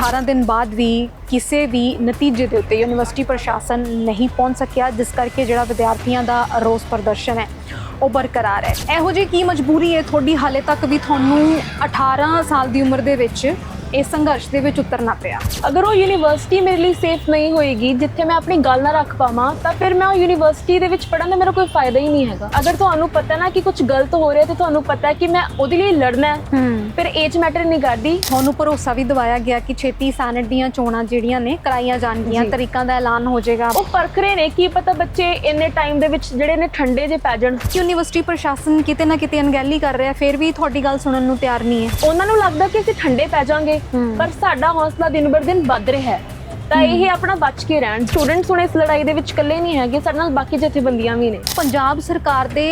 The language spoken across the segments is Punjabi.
18 ਦਿਨ ਬਾਅਦ ਵੀ ਕਿਸੇ ਵੀ ਨਤੀਜੇ ਦੇ ਉੱਤੇ ਯੂਨੀਵਰਸਿਟੀ ਪ੍ਰਸ਼ਾਸਨ ਨਹੀਂ ਪਹੁੰਚ ਸਕਿਆ, ਜਿਸ ਕਰਕੇ ਜਿਹੜਾ ਵਿਦਿਆਰਥੀਆਂ ਦਾ ਰੋਸ ਪ੍ਰਦਰਸ਼ਨ ਹੈ, ਉਹ ਬਰਕਰਾਰ ਹੈ। ਇਹੋ ਜਿਹੀ ਕੀ ਮਜਬੂਰੀ ਹੈ ਤੁਹਾਡੀ? ਹਾਲੇ ਤੱਕ ਵੀ ਤੁਹਾਨੂੰ 18 ਸਾਲ ਦੀ ਉਮਰ ਦੇ ਵਿੱਚ ਇਸ ਸੰਘਰਸ਼ ਦੇ ਵਿੱਚ ਉਤਰਨਾ ਪਿਆ। ਅਗਰ ਉਹ ਯੂਨੀਵਰਸਿਟੀ ਮੇਰੇ ਲਈ ਸੇਫ ਨਹੀਂ ਹੋਏਗੀ ਜਿੱਥੇ ਮੈਂ ਆਪਣੀ ਗੱਲ ਨਾ ਰੱਖ ਪਾਵਾਂ ਤਾਂ ਫਿਰ ਮੈਂ ਉਹ ਯੂਨੀਵਰਸਿਟੀ ਦੇ ਵਿੱਚ ਪੜਨ ਦਾ ਮੇਰਾ ਕੋਈ ਫਾਇਦਾ ਹੀ ਨਹੀਂ ਹੈਗਾ। ਅਗਰ ਤੁਹਾਨੂੰ ਪਤਾ ਨਾ ਕਿ ਕੁਝ ਗਲਤ ਹੋ ਰਿਹਾ ਤੇ ਤੁਹਾਨੂੰ ਪਤਾ ਕਿ ਮੈਂ ਉਹਦੇ ਲਈ ਲੜਨਾ ਹੈ ਫਿਰ ਏਜ ਮੈਟਰ ਨਹੀਂ ਕਰਦੀ। ਤੁਹਾਨੂੰ ਭਰੋਸਾ ਵੀ ਦਿਵਾਇਆ ਗਿਆ ਕਿ ਛੇਤੀ ਸੈਨੇਟ ਦੀਆਂ ਚੋਣਾਂ ਜਿਹੜੀਆਂ ਨੇ ਕਰਾਈਆਂ ਜਾਣਗੀਆਂ। ਤਰੀਕਾਂ ਦਾ ਐਲਾਨ ਹੋ ਜਾਏਗਾ। ਉਹ ਪਰਖ ਰਹੇ ਨੇ ਕੀ ਪਤਾ ਬੱਚੇ ਇੰਨੇ ਟਾਈਮ ਦੇ ਵਿੱਚ ਜਿਹੜੇ ਨੇ ਠੰਡੇ ਜੇ ਪੈ ਜਾਣ। ਯੂਨੀਵਰਸਿਟੀ ਪ੍ਰਸ਼ਾਸਨ ਕਿਤੇ ਨਾ ਕਿਤੇ ਅਣਗਹਿਲੀ ਕਰ ਰਿਹਾ ਫਿਰ ਵੀ ਤੁਹਾਡੀ ਗੱਲ ਸੁਣਨ ਨੂੰ ਤਿਆਰ ਨਹੀਂ ਹੈ। ਉਹਨਾਂ ਨੂੰ ਲੱਗਦਾ ਕਿ ਅਸੀਂ ਠੰਡੇ ਪੈ ਜਾਾਂਗੇ। ਪਰ ਸਾਡਾ ਹੌਸਲਾ ਦਿਨ ਬਰ ਦਿਨ ਵੱਧ ਰਿਹਾ ਹੈ। ਤਾਂ ਇਹ ਆਪਣਾ ਬਚ ਕੇ ਰਹਿਣ। ਸਟੂਡੈਂਟਸ ਹੁਣ ਇਸ ਲੜਾਈ ਦੇ ਵਿੱਚ ਇਕੱਲੇ ਨਹੀਂ ਹੈਗੇ ਸਾਡੇ ਨਾਲ ਬਾਕੀ ਜਥੇਬੰਦੀਆਂ ਵੀ ਨੇ। ਪੰਜਾਬ ਸਰਕਾਰ ਦੇ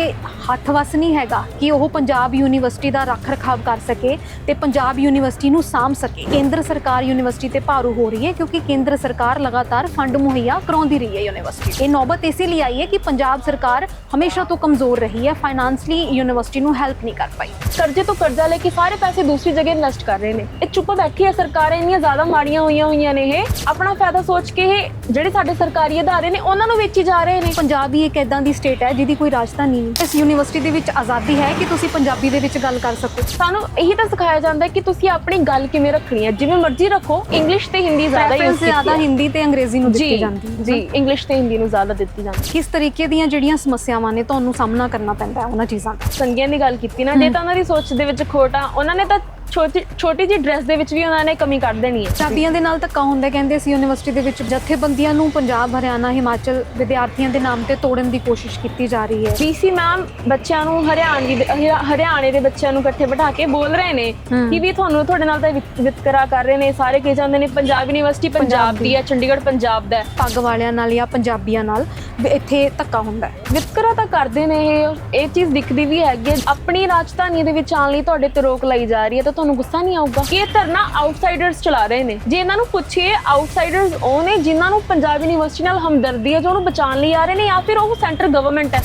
ਹੱਥ ਵਸ ਨਹੀਂ ਹੈਗਾ ਕਿ ਉਹ ਪੰਜਾਬ ਯੂਨੀਵਰਸਿਟੀ ਦਾ ਰੱਖ ਰਖਾਵ ਕਰ ਸਕੇ ਤੇ ਪੰਜਾਬ ਯੂਨੀਵਰਸਿਟੀ ਨੂੰ ਸਾਂਭ ਸਕੇ। ਕੇਂਦਰ ਸਰਕਾਰ ਯੂਨੀਵਰਸਿਟੀ ਤੇ ਭਾਰੂ ਹੋ ਰਹੀ ਹੈ ਕਿਉਂਕਿ ਕੇਂਦਰ ਸਰਕਾਰ ਲਗਾਤਾਰ ਫੰਡ ਮੁਹੱਈਆ ਕਰਾਉਂਦੀ ਰਹੀ ਹੈ ਯੂਨੀਵਰਸਿਟੀ। ਇਹ ਨੌਬਤ ਇਸੇ ਲਈ ਆਈ ਹੈ ਕਿ ਪੰਜਾਬ ਸਰਕਾਰ ਹਮੇਸ਼ਾ ਤੋਂ ਕਮਜ਼ੋਰ ਰਹੀ ਹੈ ਫਾਈਨਾਂਸ਼ਲੀ ਯੂਨੀਵਰਸਿਟੀ ਨੂੰ ਹੈਲਪ ਨਹੀਂ ਕਰ ਪਾਈ। ਕਰਜ਼ੇ ਤੋਂ ਕਰਜ਼ਾ ਲੈ ਕੇ ਸਾਰੇ ਪੈਸੇ ਦੂਸਰੀ ਜਗ੍ਹਾ ਇਨਵੈਸਟ ਕਰ ਰਹੇ ਨੇ। ਇਹ ਚੁੱਪ ਬੈਠੀ ਹੈ ਸਰਕਾਰਾਂ ਇੰਨੀਆਂ ਜ਼ਿਆਦਾ ਮਾੜੀਆਂ ਹੋਈਆਂ ਹੋਈਆਂ ਨੇ ਇਹ। ਆਪਣਾ ਫਾਇਦਾ ਸੋਚ ਕੇ ਇਹ ਜਿਹੜੇ ਸਾਡੇ ਸਰਕਾਰੀ ਅਦਾਰੇ ਨੇ ਉਹਨਾਂ ਨੂੰ ਵੇਚੀ ਜਾ ਰਹੇ ਨੇ। ਪੰਜਾਬ ਹੀ ਇੱਕ ਇਦਾਂ ਦੀ ਸਟੇਟ ਹੈ ਜਿਹਦੀ ਕੋਈ ਰਾਜਧਾਨੀ ਨਹੀਂ। ਇਸ ਯੂਨੀਵਰਸਿਟੀ ਦੇ ਵਿੱਚ ਆਜ਼ਾਦੀ ਹੈ ਕਿ ਤੁਸੀਂ ਪੰਜਾਬੀ ਦੇ ਵਿੱਚ ਗੱਲ ਕਰ ਸਕੋ? ਸਾਨੂੰ ਇਹੀ ਤਾਂ ਸਿਖਾਇਆ ਜਾਂਦਾ ਹੈ ਕਿ ਤੁਸੀਂ ਆਪਣੀ ਗੱਲ ਕਿਵੇਂ ਰੱਖਣੀ ਹੈ? ਜਿਵੇਂ ਮਰਜ਼ੀ ਰੱਖੋ ਇੰਗਲਿਸ਼ ਤੇ ਹਿੰਦੀ ਜ਼ਿਆਦਾ ਯੂਜ਼ ਜ਼ਿਆਦਾ ਹਿੰਦੀ ਤੇ ਅੰਗਰੇਜ਼ੀ ਨੂੰ ਦਿੱਤੀ ਜਾਂਦੀ ਹੈ ਜੀ ਇੰਗਲਿਸ਼ ਤੇ ਹਿੰਦੀ ਨੂੰ ਜ਼ਿਆਦਾ ਦਿੱਤੀ ਜਾਂਦੀ ਹੈ। ਕਿਸ ਤਰੀਕੇ ਦੀਆਂ ਜਿਹੜੀਆਂ ਸਮੱਸਿਆਵਾਂ ਨੇ ਤੁਹਾਨੂੰ ਸਾਹਮਣਾ ਕਰਨਾ ਪੈਂਦਾ ਹੈ ਉਹਨਾਂ ਚੀਜ਼ਾਂ ਦਾ? ਸੰਗੀਆਂ ਦੀ ਗੱਲ ਕੀਤੀ ਨਾ ਜੇ ਤਾਂ ਉਹਨਾਂ ਦੀ ਸੋਚ ਦੇ ਵਿੱਚ ਖੋਟ ਆ ਉਹਨਾਂ ਨੇ ਤਾਂ ਛੋਟੀ ਛੋਟੀ ਜਿਹੀ ਡਰੈਸ ਦੇ ਵਿੱਚ ਵੀ ਉਹਨਾਂ ਨੇ ਕਮੀ ਕੱਢ ਦੇਣੀ ਹੈ। ਪੰਜਾਬੀਆਂ ਦੇ ਨਾਲ ਧੱਕਾ ਹੁੰਦਾ ਕਹਿੰਦੇ ਸੀ ਯੂਨੀਵਰਸਿਟੀ ਦੇ ਵਿੱਚ ਜਥੇਬੰਦੀਆਂ ਨੂੰ ਪੰਜਾਬ ਹਰਿਆਣਾ ਹਿਮਾਚਲ ਵਿਦਿਆਰਥੀਆਂ ਦੇ ਨਾਮ ਤੇ ਤੋੜਨ ਦੀ ਕੋਸ਼ਿਸ਼ ਕੀਤੀ ਜਾ ਰਹੀ ਹੈ। ਬੀਸੀ ਮੈਮ ਬੱਚਿਆਂ ਨੂੰ ਹਰਿਆਣਵੀ ਦੇ- ਹਰਿਆ- ਹਰਿਆਣੇ ਦੇ ਬੱਚਿਆਂ ਨੂੰ ਇਕੱਠੇ ਬਿਠਾ ਕੇ ਬੋਲ ਰਹੇ ਨੇ ਹਮ। ਕਿ ਵੀ ਤੁਹਾਨੂੰ ਤੁਹਾਡੇ ਨਾਲ ਤਾਂ ਵਿਤ- ਵਿਤਕਰਾ ਕਰ ਰਹੇ ਨੇ ਸਾਰੇ ਕਹੀ ਜਾਂਦੇ ਨੇ ਪੰਜਾਬ ਯੂਨੀਵਰਸਿਟੀ ਪੰਜਾਬ ਦੀ। ਹੈ ਚੰਡੀਗੜ੍ਹ ਪੰਜਾਬ ਦਾ ਹੈ। ਪੱਗ ਵਾਲਿਆਂ ਨਾਲ ਜਾਂ ਪੰਜਾਬੀਆਂ ਨਾਲ ਵੀ ਇੱਥੇ ਧੱਕਾ ਹੁੰਦਾ ਹੈ। ਵਿਤਕਰਾ ਤਾਂ ਕਰਦੇ ਨੇ ਇਹ ਇਹ ਚੀਜ਼ ਦਿਖਦੀ ਵੀ ਹੈਗੀ ਹੈ। ਆਪਣੀ ਰਾਜਧਾਨੀ ਦੇ ਵਿੱਚ ਆਉਣ ਲਈ ਤੁਹਾਡੇ ਤੇ ਰੋਕ ਲਾਈ ਜਾ ਰਹੀ ਹੈ ਤਾਂ ਤੁਹਾਨੂੰ ਗੁੱਸਾ ਨਹੀਂ ਆਊਗਾ। ਕਿ ਇਹ ਧਰਨਾ ਆਊਟਸਾਈਡਰਸ ਚਲਾ ਰਹੇ ਨੇ। ਜੇ ਇਹਨਾਂ ਨੂੰ ਪੁੱਛੀਏ ਆਊਟਸਾਈਡਰਸ ਉਹ ਨੇ ਜਿਨ੍ਹਾਂ ਨੂੰ ਪੰਜਾਬ ਯੂਨੀਵਰਸਿਟੀ ਨਾਲ ਹਮਦਰਦੀ ਹੈ, ਜੋ ਉਹਨੂੰ ਬਚਾਉਣ ਲਈ ਆ ਰਹੇ ਨੇ, ਜਾਂ ਫਿਰ ਉਹ ਸੈਂਟਰ ਗਵਰਨਮੈਂਟ ਹੈ।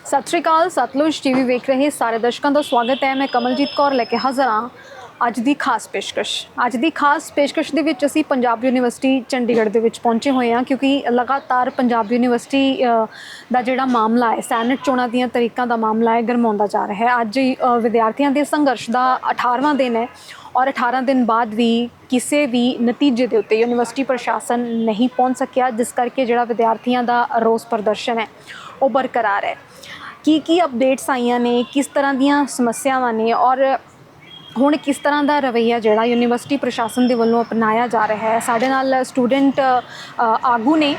ਸਤਿ ਸ਼੍ਰੀ ਅਕਾਲ, ਸਤਲੁਜ ਟੀਵੀ ਵੇਖ ਰਹੇ ਸਾਰੇ ਦਰਸ਼ਕਾਂ ਦਾ ਸਵਾਗਤ ਹੈ। ਮੈਂ ਕਮਲਜੀਤ ਕੌਰ ਲੈ ਕੇ ਹਾਜ਼ਰ ਹਾਂ। ਅੱਜ ਦੀ ਖਾਸ ਪੇਸ਼ਕਸ਼। ਅੱਜ ਦੀ ਖਾਸ ਪੇਸ਼ਕਸ਼ ਦੇ ਵਿੱਚ ਅਸੀਂ ਪੰਜਾਬ ਯੂਨੀਵਰਸਿਟੀ ਚੰਡੀਗੜ੍ਹ ਦੇ ਵਿੱਚ ਪਹੁੰਚੇ ਹੋਏ ਹਾਂ ਕਿਉਂਕਿ ਲਗਾਤਾਰ ਪੰਜਾਬ ਯੂਨੀਵਰਸਿਟੀ ਦਾ ਜਿਹੜਾ ਮਾਮਲਾ ਹੈ, ਸੈਨੇਟ ਚੋਣਾਂ ਦੀਆਂ ਤਰੀਕਾਂ ਦਾ ਮਾਮਲਾ ਹੈ, ਗਰਮਾਉਂਦਾ ਜਾ ਰਿਹਾ ਹੈ। ਅੱਜ ਵਿਦਿਆਰਥੀਆਂ ਦੇ ਸੰਘਰਸ਼ ਦਾ 18ਵਾਂ ਦਿਨ ਹੈ ਔਰ 18 ਦਿਨ ਬਾਅਦ ਵੀ ਕਿਸੇ ਵੀ ਨਤੀਜੇ ਦੇ ਉੱਤੇ ਯੂਨੀਵਰਸਿਟੀ ਪ੍ਰਸ਼ਾਸਨ ਨਹੀਂ ਪਹੁੰਚ ਸਕਿਆ, ਜਿਸ ਕਰਕੇ ਜਿਹੜਾ ਵਿਦਿਆਰਥੀਆਂ ਦਾ ਰੋਸ ਪ੍ਰਦਰਸ਼ਨ ਹੈ, ਉਹ ਬਰਕਰਾਰ ਹੈ। ਕੀ ਕੀ ਅਪਡੇਟਸ ਆਈਆਂ ਨੇ, ਕਿਸ ਤਰ੍ਹਾਂ ਦੀਆਂ ਸਮੱਸਿਆਵਾਂ ਨੇ ਔਰ ਹੁਣ ਕਿਸ ਤਰ੍ਹਾਂ ਦਾ ਰਵੱਈਆ ਜਿਹੜਾ ਯੂਨੀਵਰਸਿਟੀ ਪ੍ਰਸ਼ਾਸਨ ਦੇ ਵੱਲੋਂ ਅਪਣਾਇਆ ਜਾ ਰਿਹਾ ਹੈ? ਸਾਡੇ ਨਾਲ ਸਟੂਡੈਂਟ ਆਗੂ ਨੇ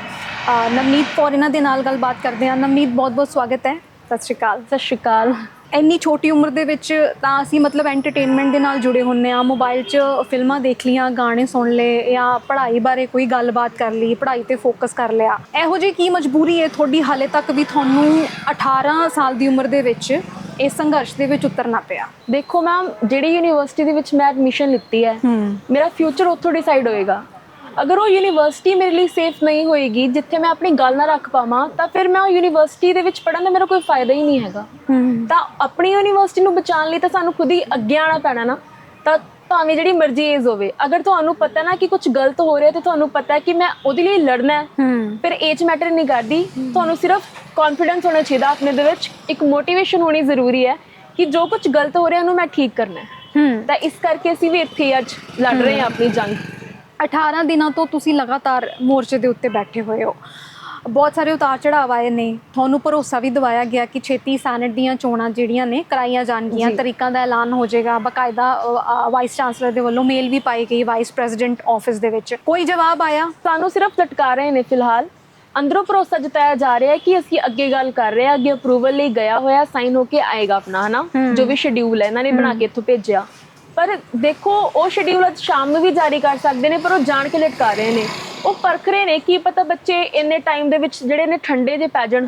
ਨਵਨੀਤ ਕੌਰ ਇਹਨਾਂ ਦੇ ਨਾਲ ਗੱਲਬਾਤ ਕਰਦੇ ਹਾਂ। ਨਵਨੀਤ ਬਹੁਤ ਬਹੁਤ ਸਵਾਗਤ ਹੈ। ਸਤਿ ਸ਼੍ਰੀ ਅਕਾਲ। ਸਤਿ ਸ਼੍ਰੀ ਅਕਾਲ। ਇੰਨੀ ਛੋਟੀ ਉਮਰ ਦੇ ਵਿੱਚ ਤਾਂ ਅਸੀਂ ਮਤਲਬ ਐਂਟਰਟੇਨਮੈਂਟ ਦੇ ਨਾਲ ਜੁੜੇ ਹੁੰਨੇ ਆ ਮੋਬਾਈਲ 'ਚ ਫਿਲਮਾਂ ਦੇਖ ਲੀਆਂ ਗਾਣੇ ਸੁਣ ਲਏ ਜਾਂ ਪੜ੍ਹਾਈ ਬਾਰੇ ਕੋਈ ਗੱਲਬਾਤ ਕਰ ਲਈ ਪੜ੍ਹਾਈ ਤੇ ਫੋਕਸ ਕਰ ਲਿਆ। ਇਹੋ ਜਿਹੀ ਕੀ ਮਜਬੂਰੀ ਹੈ ਤੁਹਾਡੀ ਹਾਲੇ ਤੱਕ ਵੀ ਤੁਹਾਨੂੰ 18 ਸਾਲ ਦੀ ਉਮਰ ਦੇ ਵਿੱਚ? ਇਸ ਸੰਘਰਸ਼ ਦੇ ਵਿੱਚ ਉਤਰਨਾ ਪਿਆ। ਦੇਖੋ ਮੈਮ ਜਿਹੜੀ ਯੂਨੀਵਰਸਿਟੀ ਦੇ ਵਿੱਚ ਮੈਂ ਐਡਮਿਸ਼ਨ ਲਿੱਤੀ ਹੈ ਮੇਰਾ ਫਿਊਚਰ ਉੱਥੋਂ ਡਿਸਾਈਡ ਹੋਏਗਾ। ਅਗਰ ਉਹ ਯੂਨੀਵਰਸਿਟੀ ਮੇਰੇ ਲਈ ਸੇਫ ਨਹੀਂ ਹੋਏਗੀ ਜਿੱਥੇ ਮੈਂ ਆਪਣੀ ਗੱਲ ਨਾ ਰੱਖ ਪਾਵਾਂ ਤਾਂ ਫਿਰ ਮੈਂ ਉਹ ਯੂਨੀਵਰਸਿਟੀ ਦੇ ਵਿੱਚ ਪੜਨ ਦਾ ਮੇਰਾ ਕੋਈ ਫਾਇਦਾ ਹੀ ਨਹੀਂ ਹੈਗਾ। ਤਾਂ ਆਪਣੀ ਯੂਨੀਵਰਸਿਟੀ ਨੂੰ ਬਚਾਉਣ ਲਈ ਤਾਂ ਸਾਨੂੰ ਖੁਦ ਹੀ ਅੱਗੇ ਆਉਣਾ ਪੈਣਾ ਨਾ। ਤਾਂ ਭਾਵੇਂ ਜਿਹੜੀ ਮਰਜ਼ੀ ਏਜ ਹੋਵੇ ਅਗਰ ਤੁਹਾਨੂੰ ਪਤਾ ਨਾ ਕਿ ਕੁਝ ਗਲਤ ਹੋ ਰਿਹਾ ਤੇ ਤੁਹਾਨੂੰ ਪਤਾ ਕਿ ਮੈਂ ਉਹਦੇ ਲਈ ਲੜਨਾ ਹੈ ਫਿਰ ਏਜ ਮੈਟਰ ਨਹੀਂ ਕਰਦੀ। ਤੁਹਾਨੂੰ ਸਿਰਫ ਕੌਨਫੀਡੈਂਸ ਹੋਣਾ ਚਾਹੀਦਾ ਆਪਣੇ ਦੇ ਵਿੱਚ ਇੱਕ ਮੋਟੀਵੇਸ਼ਨ ਹੋਣੀ ਜ਼ਰੂਰੀ ਹੈ ਕਿ ਜੋ ਕੁਝ ਗਲਤ ਹੋ ਰਿਹਾ ਉਹਨੂੰ ਮੈਂ ਠੀਕ ਕਰਨਾ ਹੈ। ਤਾਂ ਇਸ ਕਰਕੇ ਅਸੀਂ ਵੀ ਇੱਥੇ ਅੱਜ ਲੜ ਰਹੇ ਹਾਂ ਆਪਣੀ ਜੰਗ। 18 ਦਿਨਾਂ ਤੋਂ ਤੁਸੀਂ ਲਗਾਤਾਰ ਮੋਰਚੇ ਦੇ ਉੱਤੇ ਬੈਠੇ ਹੋਏ ਹੋ। ਬਹੁਤ ਸਾਰੇ ਉਤਾਰ ਚੜਾਵ ਆਏ ਨੇ। ਤੁਹਾਨੂੰ ਭਰੋਸਾ ਵੀ ਦਿਵਾਇਆ ਗਿਆ ਕਿ ਛੇਤੀ ਸੈਨੇਟ ਦੀਆਂ ਚੋਣਾਂ ਜਿਹੜੀਆਂ ਨੇ ਕਰਾਈਆਂ ਜਾਣਗੀਆਂ। ਤਰੀਕਾਂ ਦਾ ਐਲਾਨ ਹੋ ਜਾਏਗਾ। ਬਕਾਇਦਾ ਵਾਈਸ ਚਾਂਸਲਰ ਦੇ ਵੱਲੋਂ ਮੇਲ ਵੀ ਪਾਈ ਗਈ ਵਾਈਸ ਪ੍ਰੈਜ਼ੀਡੈਂਟ ਆਫਿਸ ਦੇ ਵਿੱਚ। ਕੋਈ ਜਵਾਬ ਆਇਆ? ਸਾਨੂੰ ਸਿਰਫ ਲਟਕਾ ਰਹੇ ਨੇ ਫਿਲਹਾਲ। ਅੰਦਰੋਂ ਭਰੋਸਾ ਜਤਾਇਆ ਜਾ ਰਿਹਾ ਹੈ ਕਿ ਅਸੀਂ ਅੱਗੇ ਗੱਲ ਕਰ ਰਹੇ ਹਾਂ। ਅੱਗੇ ਅਪਰੂਵਲ ਲਈ ਗਿਆ ਹੋਇਆ ਸਾਈਨ ਹੋ ਕੇ ਆਏਗਾ ਆਪਣਾ ਹਨਾ। ਜੋ ਵੀ ਸ਼ਡਿਊਲ ਹੈ ਇਹਨਾਂ ਨੇ ਬਣਾ ਕੇ ਇੱਥੋਂ ਭੇਜਿਆ। ਪਰ ਦੇਖੋ ਉਹ ਸ਼ਡਿਊਲ ਅੱਜ ਸ਼ਾਮ ਨੂੰ ਵੀ ਜਾਰੀ ਕਰ ਸਕਦੇ ਨੇ ਪਰ ਉਹ ਜਾਣ ਕੇ ਲਟਕਾ ਰਹੇ ਨੇ। ਉਹ ਪਰਖ ਰਹੇ ਨੇ ਕੀ ਪਤਾ ਬੱਚੇ ਇੰਨੇ ਟਾਈਮ ਦੇ ਵਿੱਚ ਜਿਹੜੇ ਨੇ ਠੰਡੇ ਜੇ ਪੈ ਜਾਣ।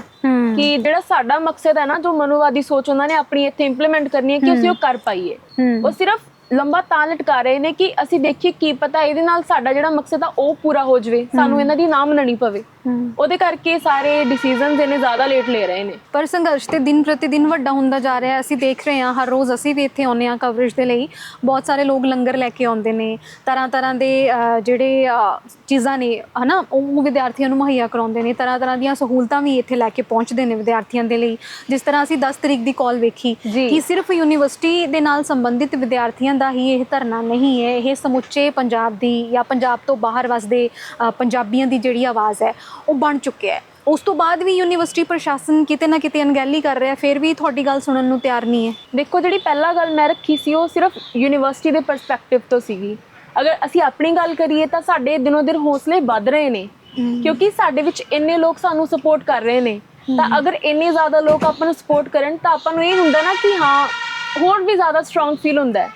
ਕਿ ਜਿਹੜਾ ਸਾਡਾ ਮਕਸਦ ਹੈ ਨਾ ਜੋ ਮਨੁਵਾਦੀ ਸੋਚ ਉਹਨਾਂ ਨੇ ਆਪਣੀ ਇੱਥੇ ਇੰਪਲੀਮੈਂਟ ਕਰਨੀ ਹੈ ਕਿ ਅਸੀਂ ਉਹ ਕਰ ਪਾਈਏ। ਉਹ ਸਿਰਫ ਲੰਬਾ ਤਾਂ ਲਟਕਾ ਰਹੇ ਨੇ ਕਿ ਅਸੀਂ ਦੇਖੀਏ ਕੀ ਪਤਾ ਇਹਦੇ ਨਾਲ ਸਾਡਾ ਜਿਹੜਾ ਮਕਸਦ ਆ ਉਹ ਪੂਰਾ ਹੋ ਜਾਵੇ। ਸਾਨੂੰ ਇਹਨਾਂ ਦੀ ਨਾ ਮੰਨਣੀ ਪਵੇ। ਉਹਦੇ ਕਰਕੇ ਸਾਰੇ ਡਿਸੀਜਨਸ ਇਹਨੇ ਜ਼ਿਆਦਾ ਲੇਟ ਲੈ ਰਹੇ ਨੇ। ਪਰ ਸੰਘਰਸ਼ ਤੇ ਦਿਨ ਪ੍ਰਤੀ ਦਿਨ ਵੱਡਾ ਹੁੰਦਾ ਜਾ ਰਿਹਾ ਅਸੀਂ ਦੇਖ ਰਹੇ ਹਾਂ ਹਰ ਰੋਜ਼ ਅਸੀਂ ਵੀ ਇੱਥੇ ਆਉਂਦੇ ਹਾਂ ਕਵਰੇਜ ਦੇ ਲਈ। ਬਹੁਤ ਸਾਰੇ ਲੋਕ ਲੰਗਰ ਲੈ ਕੇ ਆਉਂਦੇ ਨੇ। ਤਰ੍ਹਾਂ ਤਰ੍ਹਾਂ ਦੇ ਜਿਹੜੇ ਚੀਜ਼ਾਂ ਨੇ ਹਨਾ ਉਹ ਵਿਦਿਆਰਥੀਆਂ ਨੂੰ ਮੁਹੱਈਆ ਕਰਾਉਂਦੇ ਨੇ। ਤਰ੍ਹਾਂ ਤਰ੍ਹਾਂ ਦੀਆਂ ਸਹੂਲਤਾਂ ਵੀ ਇੱਥੇ ਲੈ ਕੇ ਪਹੁੰਚਦੇ ਨੇ ਵਿਦਿਆਰਥੀਆਂ ਦੇ ਲਈ। ਜਿਸ ਤਰ੍ਹਾਂ ਅਸੀਂ 10 ਤਰੀਕ ਦੀ ਕਾਲ ਵੇਖੀ। ਕਿ ਸਿਰਫ ਯੂਨੀਵਰਸਿਟੀ ਦੇ ਨਾਲ ਸੰਬੰਧਿਤ ਵਿਦਿਆਰਥੀਆਂ ਦਾ ਹੀ ਇਹ ਧਰਨਾ ਨਹੀਂ ਹੈ। ਇਹ ਸਮੁੱਚੇ ਪੰਜਾਬ ਦੀ ਜਾਂ ਪੰਜਾਬ ਤੋਂ ਬਾਹਰ ਵਸਦੇ ਪੰਜਾਬੀਆਂ ਦੀ ਜਿਹੜੀ ਆਵਾਜ਼ ਹੈ ਉਹ ਬਣ ਚੁੱਕਿਆ ਹੈ। ਉਸ ਤੋਂ ਬਾਅਦ ਵੀ ਯੂਨੀਵਰਸਿਟੀ ਪ੍ਰਸ਼ਾਸਨ ਕਿਤੇ ਨਾ ਕਿਤੇ ਅਣਗਹਿਲੀ ਕਰ ਰਿਹਾ ਫਿਰ ਵੀ ਤੁਹਾਡੀ ਗੱਲ ਸੁਣਨ ਨੂੰ ਤਿਆਰ ਨਹੀਂ ਹੈ। ਦੇਖੋ ਜਿਹੜੀ ਪਹਿਲਾ ਗੱਲ ਮੈਂ ਰੱਖੀ ਸੀ ਉਹ ਸਿਰਫ ਯੂਨੀਵਰਸਿਟੀ ਦੇ ਪਰਸਪੈਕਟਿਵ ਤੋਂ ਸੀਗੀ। ਅਗਰ ਅਸੀਂ ਆਪਣੀ ਗੱਲ ਕਰੀਏ ਤਾਂ ਸਾਡੇ ਦਿਨੋਂ ਦਿਨ ਹੌਸਲੇ ਵੱਧ ਰਹੇ ਨੇ ਕਿਉਂਕਿ ਸਾਡੇ ਵਿੱਚ ਇੰਨੇ ਲੋਕ ਸਾਨੂੰ ਸਪੋਰਟ ਕਰ ਰਹੇ ਨੇ। ਤਾਂ ਅਗਰ ਇੰਨੇ ਜ਼ਿਆਦਾ ਲੋਕ ਆਪਾਂ ਨੂੰ ਸਪੋਰਟ ਕਰਨ ਤਾਂ ਆਪਾਂ ਨੂੰ ਇਹ ਹੁੰਦਾ ਨਾ ਕਿ ਹਾਂ ਹੋਰ ਵੀ ਜ਼ਿਆਦਾ ਸਟਰੋਂਗ ਫੀਲ ਹੁੰਦਾ ਹੈ।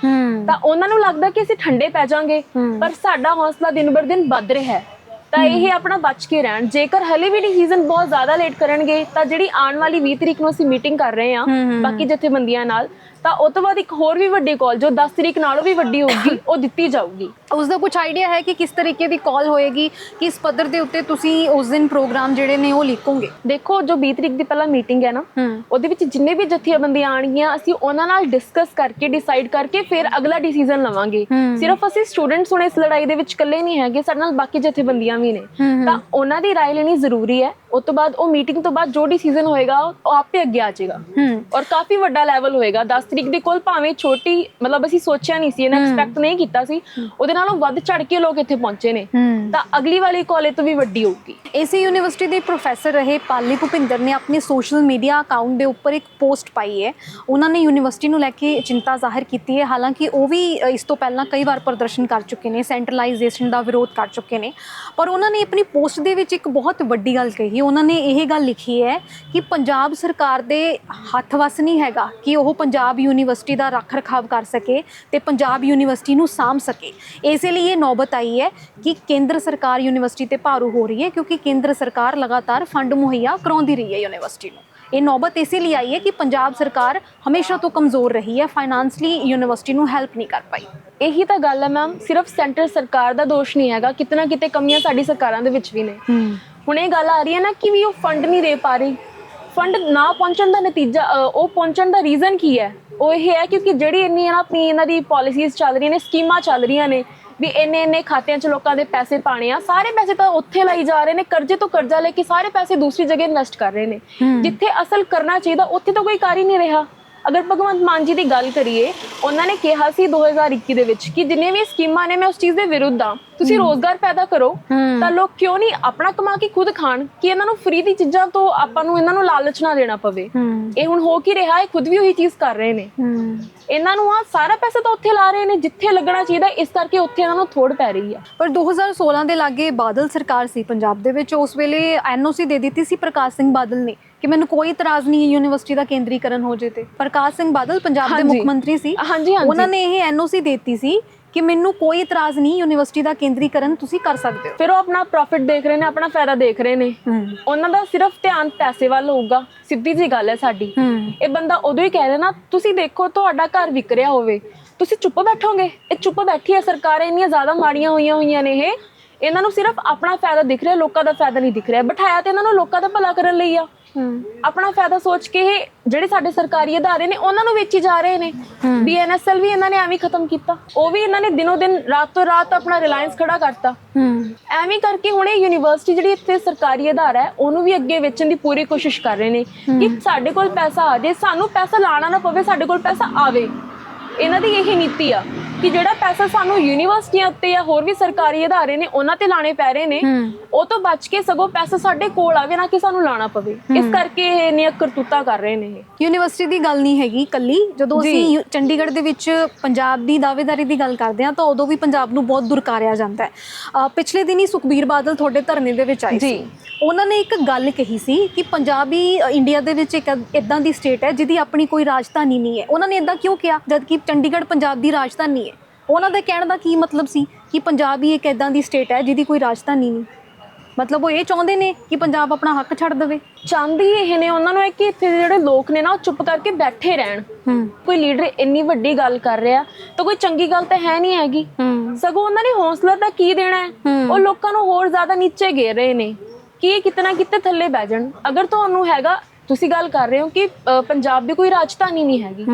ਤਾਂ ਉਹਨਾਂ ਨੂੰ ਲੱਗਦਾ ਕਿ ਅਸੀਂ ਠੰਡੇ ਪੈ ਜਾਾਂਗੇ। ਪਰ ਸਾਡਾ ਹੌਸਲਾ ਦਿਨ ਬਰ ਦਿਨ ਵੱਧ ਰਿਹਾ ਹੈ। ਤਾਂ ਇਹ ਆਪਣਾ ਬਚ ਕੇ ਰਹਿਣ। ਜੇਕਰ ਹਲੇ ਵੀ ਡਿਸੀਜਨ ਬਹੁਤ ਜ਼ਿਆਦਾ ਲੇਟ ਕਰਨਗੇ ਤਾਂ ਜਿਹੜੀ ਆਉਣ ਵਾਲੀ 20 ਤਰੀਕ ਨੂੰ ਅਸੀਂ ਮੀਟਿੰਗ ਕਰ ਰਹੇ ਹਾਂ ਬਾਕੀ ਜਥੇਬੰਦੀਆਂ ਨਾਲ ਤਾਂ ਉਸ ਤੋਂ ਬਾਅਦ ਇੱਕ ਹੋਰ ਵੀ ਵੱਡੀ ਕਾਲ ਜੋ 10 ਤਰੀਕ ਨਾਲੋਂ ਵੀ ਵੱਡੀ ਹੋਊਗੀ ਉਹ ਦਿੱਤੀ ਜਾਊਗੀ। ਉਸ ਦਾ ਕੁਝ ਆਈਡੀਆ ਹੈ ਕਿ ਕਿਸ ਤਰੀਕੇ ਦੀ ਕਾਲ ਹੋਏਗੀ ਕਿਸ ਪੱਧਰ ਦੇ ਉੱਤੇ ਤੁਸੀਂ ਉਸ ਦਿਨ ਪ੍ਰੋਗਰਾਮ ਜਿਹੜੇ ਨੇ ਉਹ ਲਿਖੋਗੇ ਦੇਖੋ ਜੋ 20 ਤਰੀਕ ਦੀ ਪਹਿਲਾਂ ਮੀਟਿੰਗ ਹੈ ਨਾ ਹੂੰ ਉਹਦੇ ਵਿੱਚ ਜਿੰਨੇ ਵੀ ਜਥੇਬੰਦੀਆਂ ਆਣਗੀਆਂ ਅਸੀਂ ਉਹਨਾਂ ਨਾਲ ਡਿਸਕਸ ਕਰਕੇ ਡਿਸਾਈਡ ਕਰਕੇ ਫਿਰ ਅਗਲਾ ਡਿਸੀਜਨ ਲਵਾਂਗੇ ਹਮ। ਸਿਰਫ ਅਸੀਂ ਸਟੂਡੈਂਟਸ ਹੁਣ ਇਸ ਲੜਾਈ ਦੇ ਵਿੱਚ ਇਕੱਲੇ ਨਹੀਂ ਹੈਗੇ ਸਾਡੇ ਨਾਲ ਬਾਕੀ ਜਥੇਬੰਦੀਆਂ ਵੀ ਨੇ ਹਮ। ਤਾਂ ਉਹਨਾਂ ਦੀ رائے ਲੈਣੀ ਜ਼ਰੂਰੀ ਹੈ ਉਸ ਤੋਂ ਬਾਅਦ ਉਹ ਮੀਟਿੰਗ ਤੋਂ ਬਾਅਦ ਜੋ ਡਿਸੀਜਨ ਹੋਏਗਾ ਉਹ ਆਪੇ ਅੱਗੇ ਆ ਜਾਏਗਾ ਹੂੰ ਔਰ ਕਾਫੀ ਵੱਡਾ ਲੈਵਲ ਹੋਏਗਾ 10 ਤਰੀਕ ਦੀ ਕੋਲ ਭਾਵੇਂ ਛੋਟੀ ਮਤਲਬ ਅਸੀਂ ਸੋਚਿਆ ਨਹੀਂ ਸੀ ਇਹਨਾਂ ਐਕਸਪੈਕਟ ਨਹੀਂ ਕੀਤਾ ਸੀ ਉਹਦੇ ਨਾਲੋਂ ਵੱਧ ਚੜ ਕੇ ਲੋਕ ਇੱਥੇ ਪਹੁੰਚੇ ਨੇ। ਤਾਂ ਅਗਲੀ ਵਾਲੀ ਕਾਲ ਤੋਂ ਵੀ ਵੱਡੀ ਹੋਊਗੀ। ਇਸੇ ਯੂਨੀਵਰਸਿਟੀ ਦੇ ਪ੍ਰੋਫੈਸਰ ਰਹੇ ਪਾਲੀ ਭੁਪਿੰਦਰ ਨੇ ਆਪਣੇ ਸੋਸ਼ਲ ਮੀਡੀਆ ਅਕਾਊਂਟ ਦੇ ਉੱਪਰ ਇੱਕ ਪੋਸਟ ਪਾਈ ਹੈ। ਉਹਨਾਂ ਨੇ ਯੂਨੀਵਰਸਿਟੀ ਨੂੰ ਲੈ ਕੇ ਚਿੰਤਾ ਜ਼ਾਹਰ ਕੀਤੀ ਹੈ। ਹਾਲਾਂਕਿ ਉਹ ਵੀ ਇਸ ਤੋਂ ਪਹਿਲਾਂ ਕਈ ਵਾਰ ਪ੍ਰਦਰਸ਼ਨ ਕਰ ਚੁੱਕੇ ਨੇ ਸੈਂਟਰਲਾਈਜੇਸ਼ਨ ਦਾ ਵਿਰੋਧ ਕਰ ਚੁੱਕੇ ਨੇ। ਪਰ ਉਹਨਾਂ ਨੇ ਆਪਣੀ ਪੋਸਟ ਦੇ ਵਿੱਚ ਇੱਕ ਬਹੁਤ ਵੱਡੀ ਗੱਲ ਕਹੀ। ਉਹਨਾਂ ਨੇ ਇਹ ਗੱਲ ਲਿਖੀ ਹੈ ਕਿ ਪੰਜਾਬ ਸਰਕਾਰ ਦੇ ਹੱਥ ਵਸ ਨਹੀਂ ਹੈਗਾ ਕਿ ਉਹ ਪੰਜਾਬ ਯੂਨੀਵਰਸਿਟੀ ਦਾ ਰੱਖ ਰਖਾਵ ਕਰ ਸਕੇ ਤੇ ਪੰਜਾਬ ਯੂਨੀਵਰਸਿਟੀ ਨੂੰ ਸਾਂਭ ਸਕੇ। ਇਸੇ ਲਈ ਇਹ ਨੌਬਤ ਆਈ ਹੈ ਕਿ ਕੇਂਦਰ ਸਰਕਾਰ ਯੂਨੀਵਰਸਿਟੀ ਤੇ ਭਾਰੂ ਹੋ ਰਹੀ ਹੈ ਕਿਉਂਕਿ ਕੇਂਦਰ ਸਰਕਾਰ ਲਗਾਤਾਰ ਫੰਡ ਮੁਹੱਈਆ ਕਰਾਉਂਦੀ ਰਹੀ ਹੈ ਯੂਨੀਵਰਸਿਟੀ ਨੂੰ। ਇਹ ਨੌਬਤ ਇਸੇ ਲਈ ਆਈ ਹੈ ਕਿ ਪੰਜਾਬ ਸਰਕਾਰ ਹਮੇਸ਼ਾ ਤੋਂ ਕਮਜ਼ੋਰ ਰਹੀ ਹੈ ਫਾਈਨਾਂਸ਼ਲੀ ਯੂਨੀਵਰਸਿਟੀ ਨੂੰ ਹੈਲਪ ਨਹੀਂ ਕਰ ਪਾਈ। ਇਹੀ ਤਾਂ ਗੱਲ ਹੈ ਮੈਮ ਸਿਰਫ ਸੈਂਟਰ ਸਰਕਾਰ ਦਾ ਦੋਸ਼ ਨਹੀਂ ਹੈਗਾ ਕਿਤਨਾ ਕਿਤੇ ਕਮੀਆਂ ਸਾਡੀ ਸਰਕਾਰਾਂ ਦੇ ਵਿੱਚ ਵੀ ਨੇ। ਹੁਣ ਇਹ ਗੱਲ ਆ ਰਹੀ ਹੈ ਨਾ ਕਿ ਵੀ ਉਹ ਫੰਡ ਨਹੀਂ ਦੇ ਪਾ ਰਹੀ। ਫੰਡ ਨਾ ਪਹੁੰਚਣ ਦਾ ਨਤੀਜਾ ਉਹ ਪਹੁੰਚਣ ਦਾ ਰੀਜ਼ਨ ਕੀ ਹੈ? ਉਹ ਇਹ ਹੈ ਕਿਉਂਕਿ ਜਿਹੜੀ ਇੰਨੀ ਨਾ ਆਪਣੀ ਇਹਨਾਂ ਦੀ ਪਾਲਿਸੀਜ਼ ਚੱਲ ਰਹੀਆਂ ਨੇ ਸਕੀਮਾਂ ਚੱਲ ਰਹੀਆਂ ਨੇ ਵੀ ਇੰਨੇ ਇੰਨੇ ਖਾਤਿਆਂ 'ਚ ਲੋਕਾਂ ਦੇ ਪੈਸੇ ਪਾਣੇ ਆ ਸਾਰੇ ਪੈਸੇ ਤਾਂ ਉੱਥੇ ਲਾਈ ਜਾ ਰਹੇ ਨੇ ਕਰਜ਼ੇ ਤੋਂ ਕਰਜ਼ਾ ਲੈ ਕੇ ਸਾਰੇ ਪੈਸੇ ਦੂਸਰੀ ਜਗ੍ਹਾ ਇਨਵੈਸਟ ਕਰ ਰਹੇ ਨੇ। ਜਿੱਥੇ ਅਸਲ ਕਰਨਾ ਚਾਹੀਦਾ ਉੱਥੇ ਤਾਂ ਕੋਈ ਕਰ ਹੀ ਨਹੀਂ ਰਿਹਾ। ਅਗਰ ਭਗਵੰਤ ਮਾਨ ਜੀ ਦੀ ਗੱਲ ਕਰੀਏ ਉਹਨਾਂ ਨੇ ਕਿਹਾ ਸੀ 2021 ਦੇ ਵਿੱਚ ਕਿ ਜਿੰਨੇ ਵੀ ਸਕੀਮਾਂ ਨੇ ਮੈਂ ਉਸ ਚੀਜ਼ ਦੇ ਵਿਰੁੱਧ ਆ ਤੁਸੀਂ ਰੋਜ਼ਗਾਰ ਪੈਦਾ ਕਰੋ। ਤਾਂ ਲੋਕ ਕਿਉਂ ਨਹੀਂ ਆਪਣਾ ਕਮਾ ਕੇ ਖੁਦ ਖਾਣ ਕਿ ਇਹਨਾਂ ਨੂੰ ਫ੍ਰੀ ਦੀ ਚੀਜ਼ਾਂ ਤੋਂ ਆਪਾਂ ਨੂੰ ਇਹਨਾਂ ਨੂੰ ਲਾਲਚ ਨਾ ਦੇਣਾ ਪਵੇ? ਇਹ ਹੁਣ ਹੋ ਕੀ ਰਿਹਾ ਹੈ ਖੁਦ ਵੀ ਉਹੀ ਚੀਜ਼ ਕਰ ਰਹੇ ਨੇ। ਇਹਨਾਂ ਨੂੰ ਆ ਸਾਰਾ ਪੈਸਾ ਤਾਂ ਉੱਥੇ ਲਾ ਰਹੇ ਨੇ ਜਿੱਥੇ ਲੱਗਣਾ ਚਾਹੀਦਾ ਇਸ ਕਰਕੇ ਉੱਥੇ ਇਹਨਾਂ ਨੂੰ ਥੋੜ ਪੈ ਰਹੀ ਆ। ਪਰ 2016 ਦੇ ਲਾਗੇ ਬਾਦਲ ਸਰਕਾਰ ਸੀ ਪੰਜਾਬ ਦੇ ਵਿੱਚ ਉਸ ਵੇਲੇ ਐਨਓਸੀ ਦੇ ਦਿੱਤੀ ਸੀ ਪ੍ਰਕਾਸ਼ ਸਿੰਘ ਬਾਦਲ ਨੇ। ਕਿ ਮੈਨੂੰ ਕੋਈ ਇਤਰਾਜ਼ ਨਹੀਂ ਹੈ ਯੂਨੀਵਰਸਿਟੀ ਦਾ ਕੇਂਦਰੀਕਰਨ ਹੋ ਜੇ ਤੇ। ਪ੍ਰਕਾਸ਼ ਸਿੰਘ ਬਾਦਲ ਪੰਜਾਬ ਦੇ। ਮੁੱਖ ਮੰਤਰੀ ਸੀ। ਹਾਂਜੀ ਹਾਂਜੀ। ਉਹਨਾਂ ਨੇ ਇਹ ਐਨਓਸੀ ਦਿੱਤੀ ਸੀ ਕਿ ਮੈਨੂੰ ਕੋਈ ਇਤਰਾਜ਼ ਨਹੀਂ ਯੂਨੀਵਰਸਿਟੀ ਦਾ ਕੇਂਦਰੀਕਰਨ ਤੁਸੀਂ ਕਰ ਸਕਦੇ ਹੋ। ਫਿਰ ਉਹ ਆਪਣਾ ਪ੍ਰੋਫਿਟ ਦੇਖ ਰਹੇ ਨੇ ਆਪਣਾ ਫਾਇਦਾ ਦੇਖ ਰਹੇ ਨੇ। ਉਹਨਾਂ ਦਾ ਸਿਰਫ ਧਿਆਨ ਪੈਸੇ ਵੱਲ ਹੋਊਗਾ। ਸਿੱਧੀ ਜੀ ਗੱਲ ਹੈ ਸਾਡੀ। ਇਹ ਬੰਦਾ ਉਦੋਂ ਹੀ ਕਹਿ ਦੇਣਾ ਤੁਸੀਂ ਦੇਖੋ ਤੁਹਾਡਾ ਘਰ ਵਿਕ ਰਿਹਾ ਹੋਵੇ। ਤੁਸੀਂ ਚੁੱਪ ਬੈਠੋਗੇ? ਇਹ ਚੁੱਪ ਬੈਠੀ ਹੈ ਸਰਕਾਰ ਇੰਨੀਆਂ ਜ਼ਿਆਦਾ ਮਾੜੀਆਂ ਹੋਈਆਂ ਹੋਈਆਂ ਨੇ ਇਹ। ਇਹਨਾਂ ਨੂੰ ਸਿਰਫ ਆਪਣਾ ਫਾਇਦਾ ਦਿਖ ਰਿਹਾ ਲੋਕਾਂ ਦਾ ਫਾਇਦਾ ਨਹੀਂ ਦਿਖ ਰਿਹਾ। ਬਿਠਾਇਆ ਤੇ ਇਹਨਾਂ ਨੂੰ ਲੋਕਾਂ ਦਾ ਭਲਾ ਕਰਨ ਲਈ ਆ। ਆਪਣਾ ਫਾਇਦਾ ਸੋਚ ਕੇ ਇਹ ਜਿਹੜੇ ਸਾਡੇ ਸਰਕਾਰੀ ਅਦਾਰੇ ਨੇ ਉਹਨਾਂ ਨੂੰ ਵੇਚੀ ਜਾ ਰਹੇ ਨੇ। ਬੀਐਨਐਸਐਲ ਵੀ ਇਹਨਾਂ ਨੇ ਐਵੇਂ ਖਤਮ ਕੀਤਾ। ਉਹ ਵੀ ਇਹਨਾਂ ਨੇ ਦਿਨੋ ਦਿਨ ਰਾਤ ਤੋਂ ਰਾਤ ਆਪਣਾ ਰਿਲਾਇੰਸ ਖੜਾ ਕਰਤਾ। ਐਵੇਂ ਕਰਕੇ ਹੁਣ ਇਹ ਯੂਨੀਵਰਸਿਟੀ ਜਿਹੜੀ ਇੱਥੇ ਸਰਕਾਰੀ ਅਦਾਰਾ ਹੈ ਉਹਨੂੰ ਵੀ ਅੱਗੇ ਵੇਚਣ ਦੀ ਪੂਰੀ ਕੋਸ਼ਿਸ਼ ਕਰ ਰਹੇ ਨੇ ਕਿ ਸਾਡੇ ਕੋਲ ਪੈਸਾ ਆ ਜੇ ਸਾਨੂੰ ਪੈਸਾ ਲਾਣਾ ਨਾ ਪਵੇ ਸਾਡੇ ਕੋਲ ਪੈਸਾ ਆਵੇ। ਇਹਨਾਂ ਦੀ ਇਹ ਨੀਤੀ ਆ। ਕਿ ਜਿਹੜਾ ਪੈਸਾ ਸਾਨੂੰ ਯੂਨੀਵਰਸਿਟੀਆਂ ਉੱਤੇ ਜਾਂ ਹੋਰ ਵੀ ਸਰਕਾਰੀ ਅਦਾਰੇ ਨੇ ਉਹਨਾਂ ਤੇ ਲਾਣੇ ਪੈ ਰਹੇ ਨੇ। ਉਹ ਤੋਂ ਬਚ ਕੇ ਸਗੋਂ ਪੈਸਾ ਸਾਡੇ ਕੋਲ ਆਵੇ ਨਾ ਕਿ ਸਾਨੂੰ ਲਾਣਾ ਪਵੇ। ਇਸ ਕਰਕੇ ਇਹ ਇੰਨੀਆਂ ਕਰਤੂਤਾਂ ਕਰ ਰਹੇ ਨੇ ਇਹ। ਯੂਨੀਵਰਸਿਟੀ ਦੀ ਗੱਲ ਨਹੀਂ ਹੈਗੀ ਕੱਲੀ ਜਦੋਂ। ਅਸੀਂ ਚੰਡੀਗੜ੍ਹ ਦੇ ਵਿੱਚ ਪੰਜਾਬ ਦੀ ਦਾਅਵੇਦਾਰੀ ਦੀ ਗੱਲ ਕਰਦੇ ਹਾਂ ਤਾਂ ਉਦੋਂ ਵੀ ਪੰਜਾਬ ਨੂੰ ਬਹੁਤ ਦੁਰਕਾਰਿਆ ਜਾਂਦਾ ਹੈ। ਪਿਛਲੇ ਦਿਨੀ ਸੁਖਬੀਰ ਬਾਦਲ ਤੁਹਾਡੇ ਧਰਨੇ ਦੇ ਵਿੱਚ ਆਏ ਸੀ। ਉਹਨਾਂ ਨੇ ਇੱਕ ਗੱਲ ਕਹੀ ਸੀ ਕਿ ਪੰਜਾਬ ਇੰਡੀਆ ਦੇ ਵਿੱਚ ਇੱਕ ਇਦਾਂ ਦੀ ਸਟੇਟ ਹੈ ਜਿਹਦੀ ਆਪਣੀ ਕੋਈ ਰਾਜਧਾਨੀ ਨਹੀਂ ਹੈ। ਉਹਨਾਂ ਨੇ ਇਦਾਂ ਕਿਉਂ ਕਿਹਾ? ਜਦਕਿ ਚੰਡੀਗੜ੍ਹ ਪੰਜਾਬ ਦੀ ਰਾਜਧਾਨੀ ਉਹਨਾਂ ਦੇ ਕਹਿਣ ਦਾ ਕੀ ਮਤਲਬ ਸੀ ਕਿ ਪੰਜਾਬ ਹੀ ਇੱਕ ਇਦਾਂ ਦੀ ਸਟੇਟ ਹੈ ਜਿਹਦੀ ਕੋਈ ਰਾਜਧਾਨੀ ਨਹੀਂ? ਮਤਲਬ ਉਹ ਇਹ ਚਾਹੁੰਦੇ ਨੇ ਕਿ ਪੰਜਾਬ ਆਪਣਾ ਹੱਕ ਛੱਡ ਦੇਵੇ? ਚਾਹੁੰਦੀ ਇਹ ਨੇ ਉਹਨਾਂ ਨੂੰ ਹੈ ਕਿ ਇੱਥੇ ਦੇ ਜਿਹੜੇ ਲੋਕ ਨੇ ਨਾ ਉਹ ਚੁੱਪ ਕਰਕੇ ਬੈਠੇ ਰਹਿਣ। ਕੋਈ ਲੀਡਰ ਇੰਨੀ ਵੱਡੀ ਗੱਲ ਕਰ ਰਿਹਾ ਤਾਂ ਕੋਈ ਚੰਗੀ ਗੱਲ ਤਾਂ ਹੈ ਨਹੀਂ ਹੈਗੀ। ਸਗੋਂ ਉਹਨਾਂ ਨੇ ਹੌਸਲਾ ਤਾਂ ਕੀ ਦੇਣਾ ਹੈ। ਉਹ ਲੋਕਾਂ ਨੂੰ ਹੋਰ ਜ਼ਿਆਦਾ ਨੀਚੇ ਘੇਰ ਰਹੇ ਨੇ। ਕਿ ਇਹ ਕਿਤਨਾ ਕਿਤੇ ਥੱਲੇ ਬਹਿ ਜਾਣ। ਅਗਰ ਤੁਹਾਨੂੰ ਹੈਗਾ ਤੁਸੀਂ ਗੱਲ ਕਰ ਰਹੇ ਹੋ ਕਿ ਅ, ਪੰਜਾਬ ਦੀ ਕੋਈ ਰਾਜਧਾਨੀ ਨਹੀਂ ਹੈਗੀ।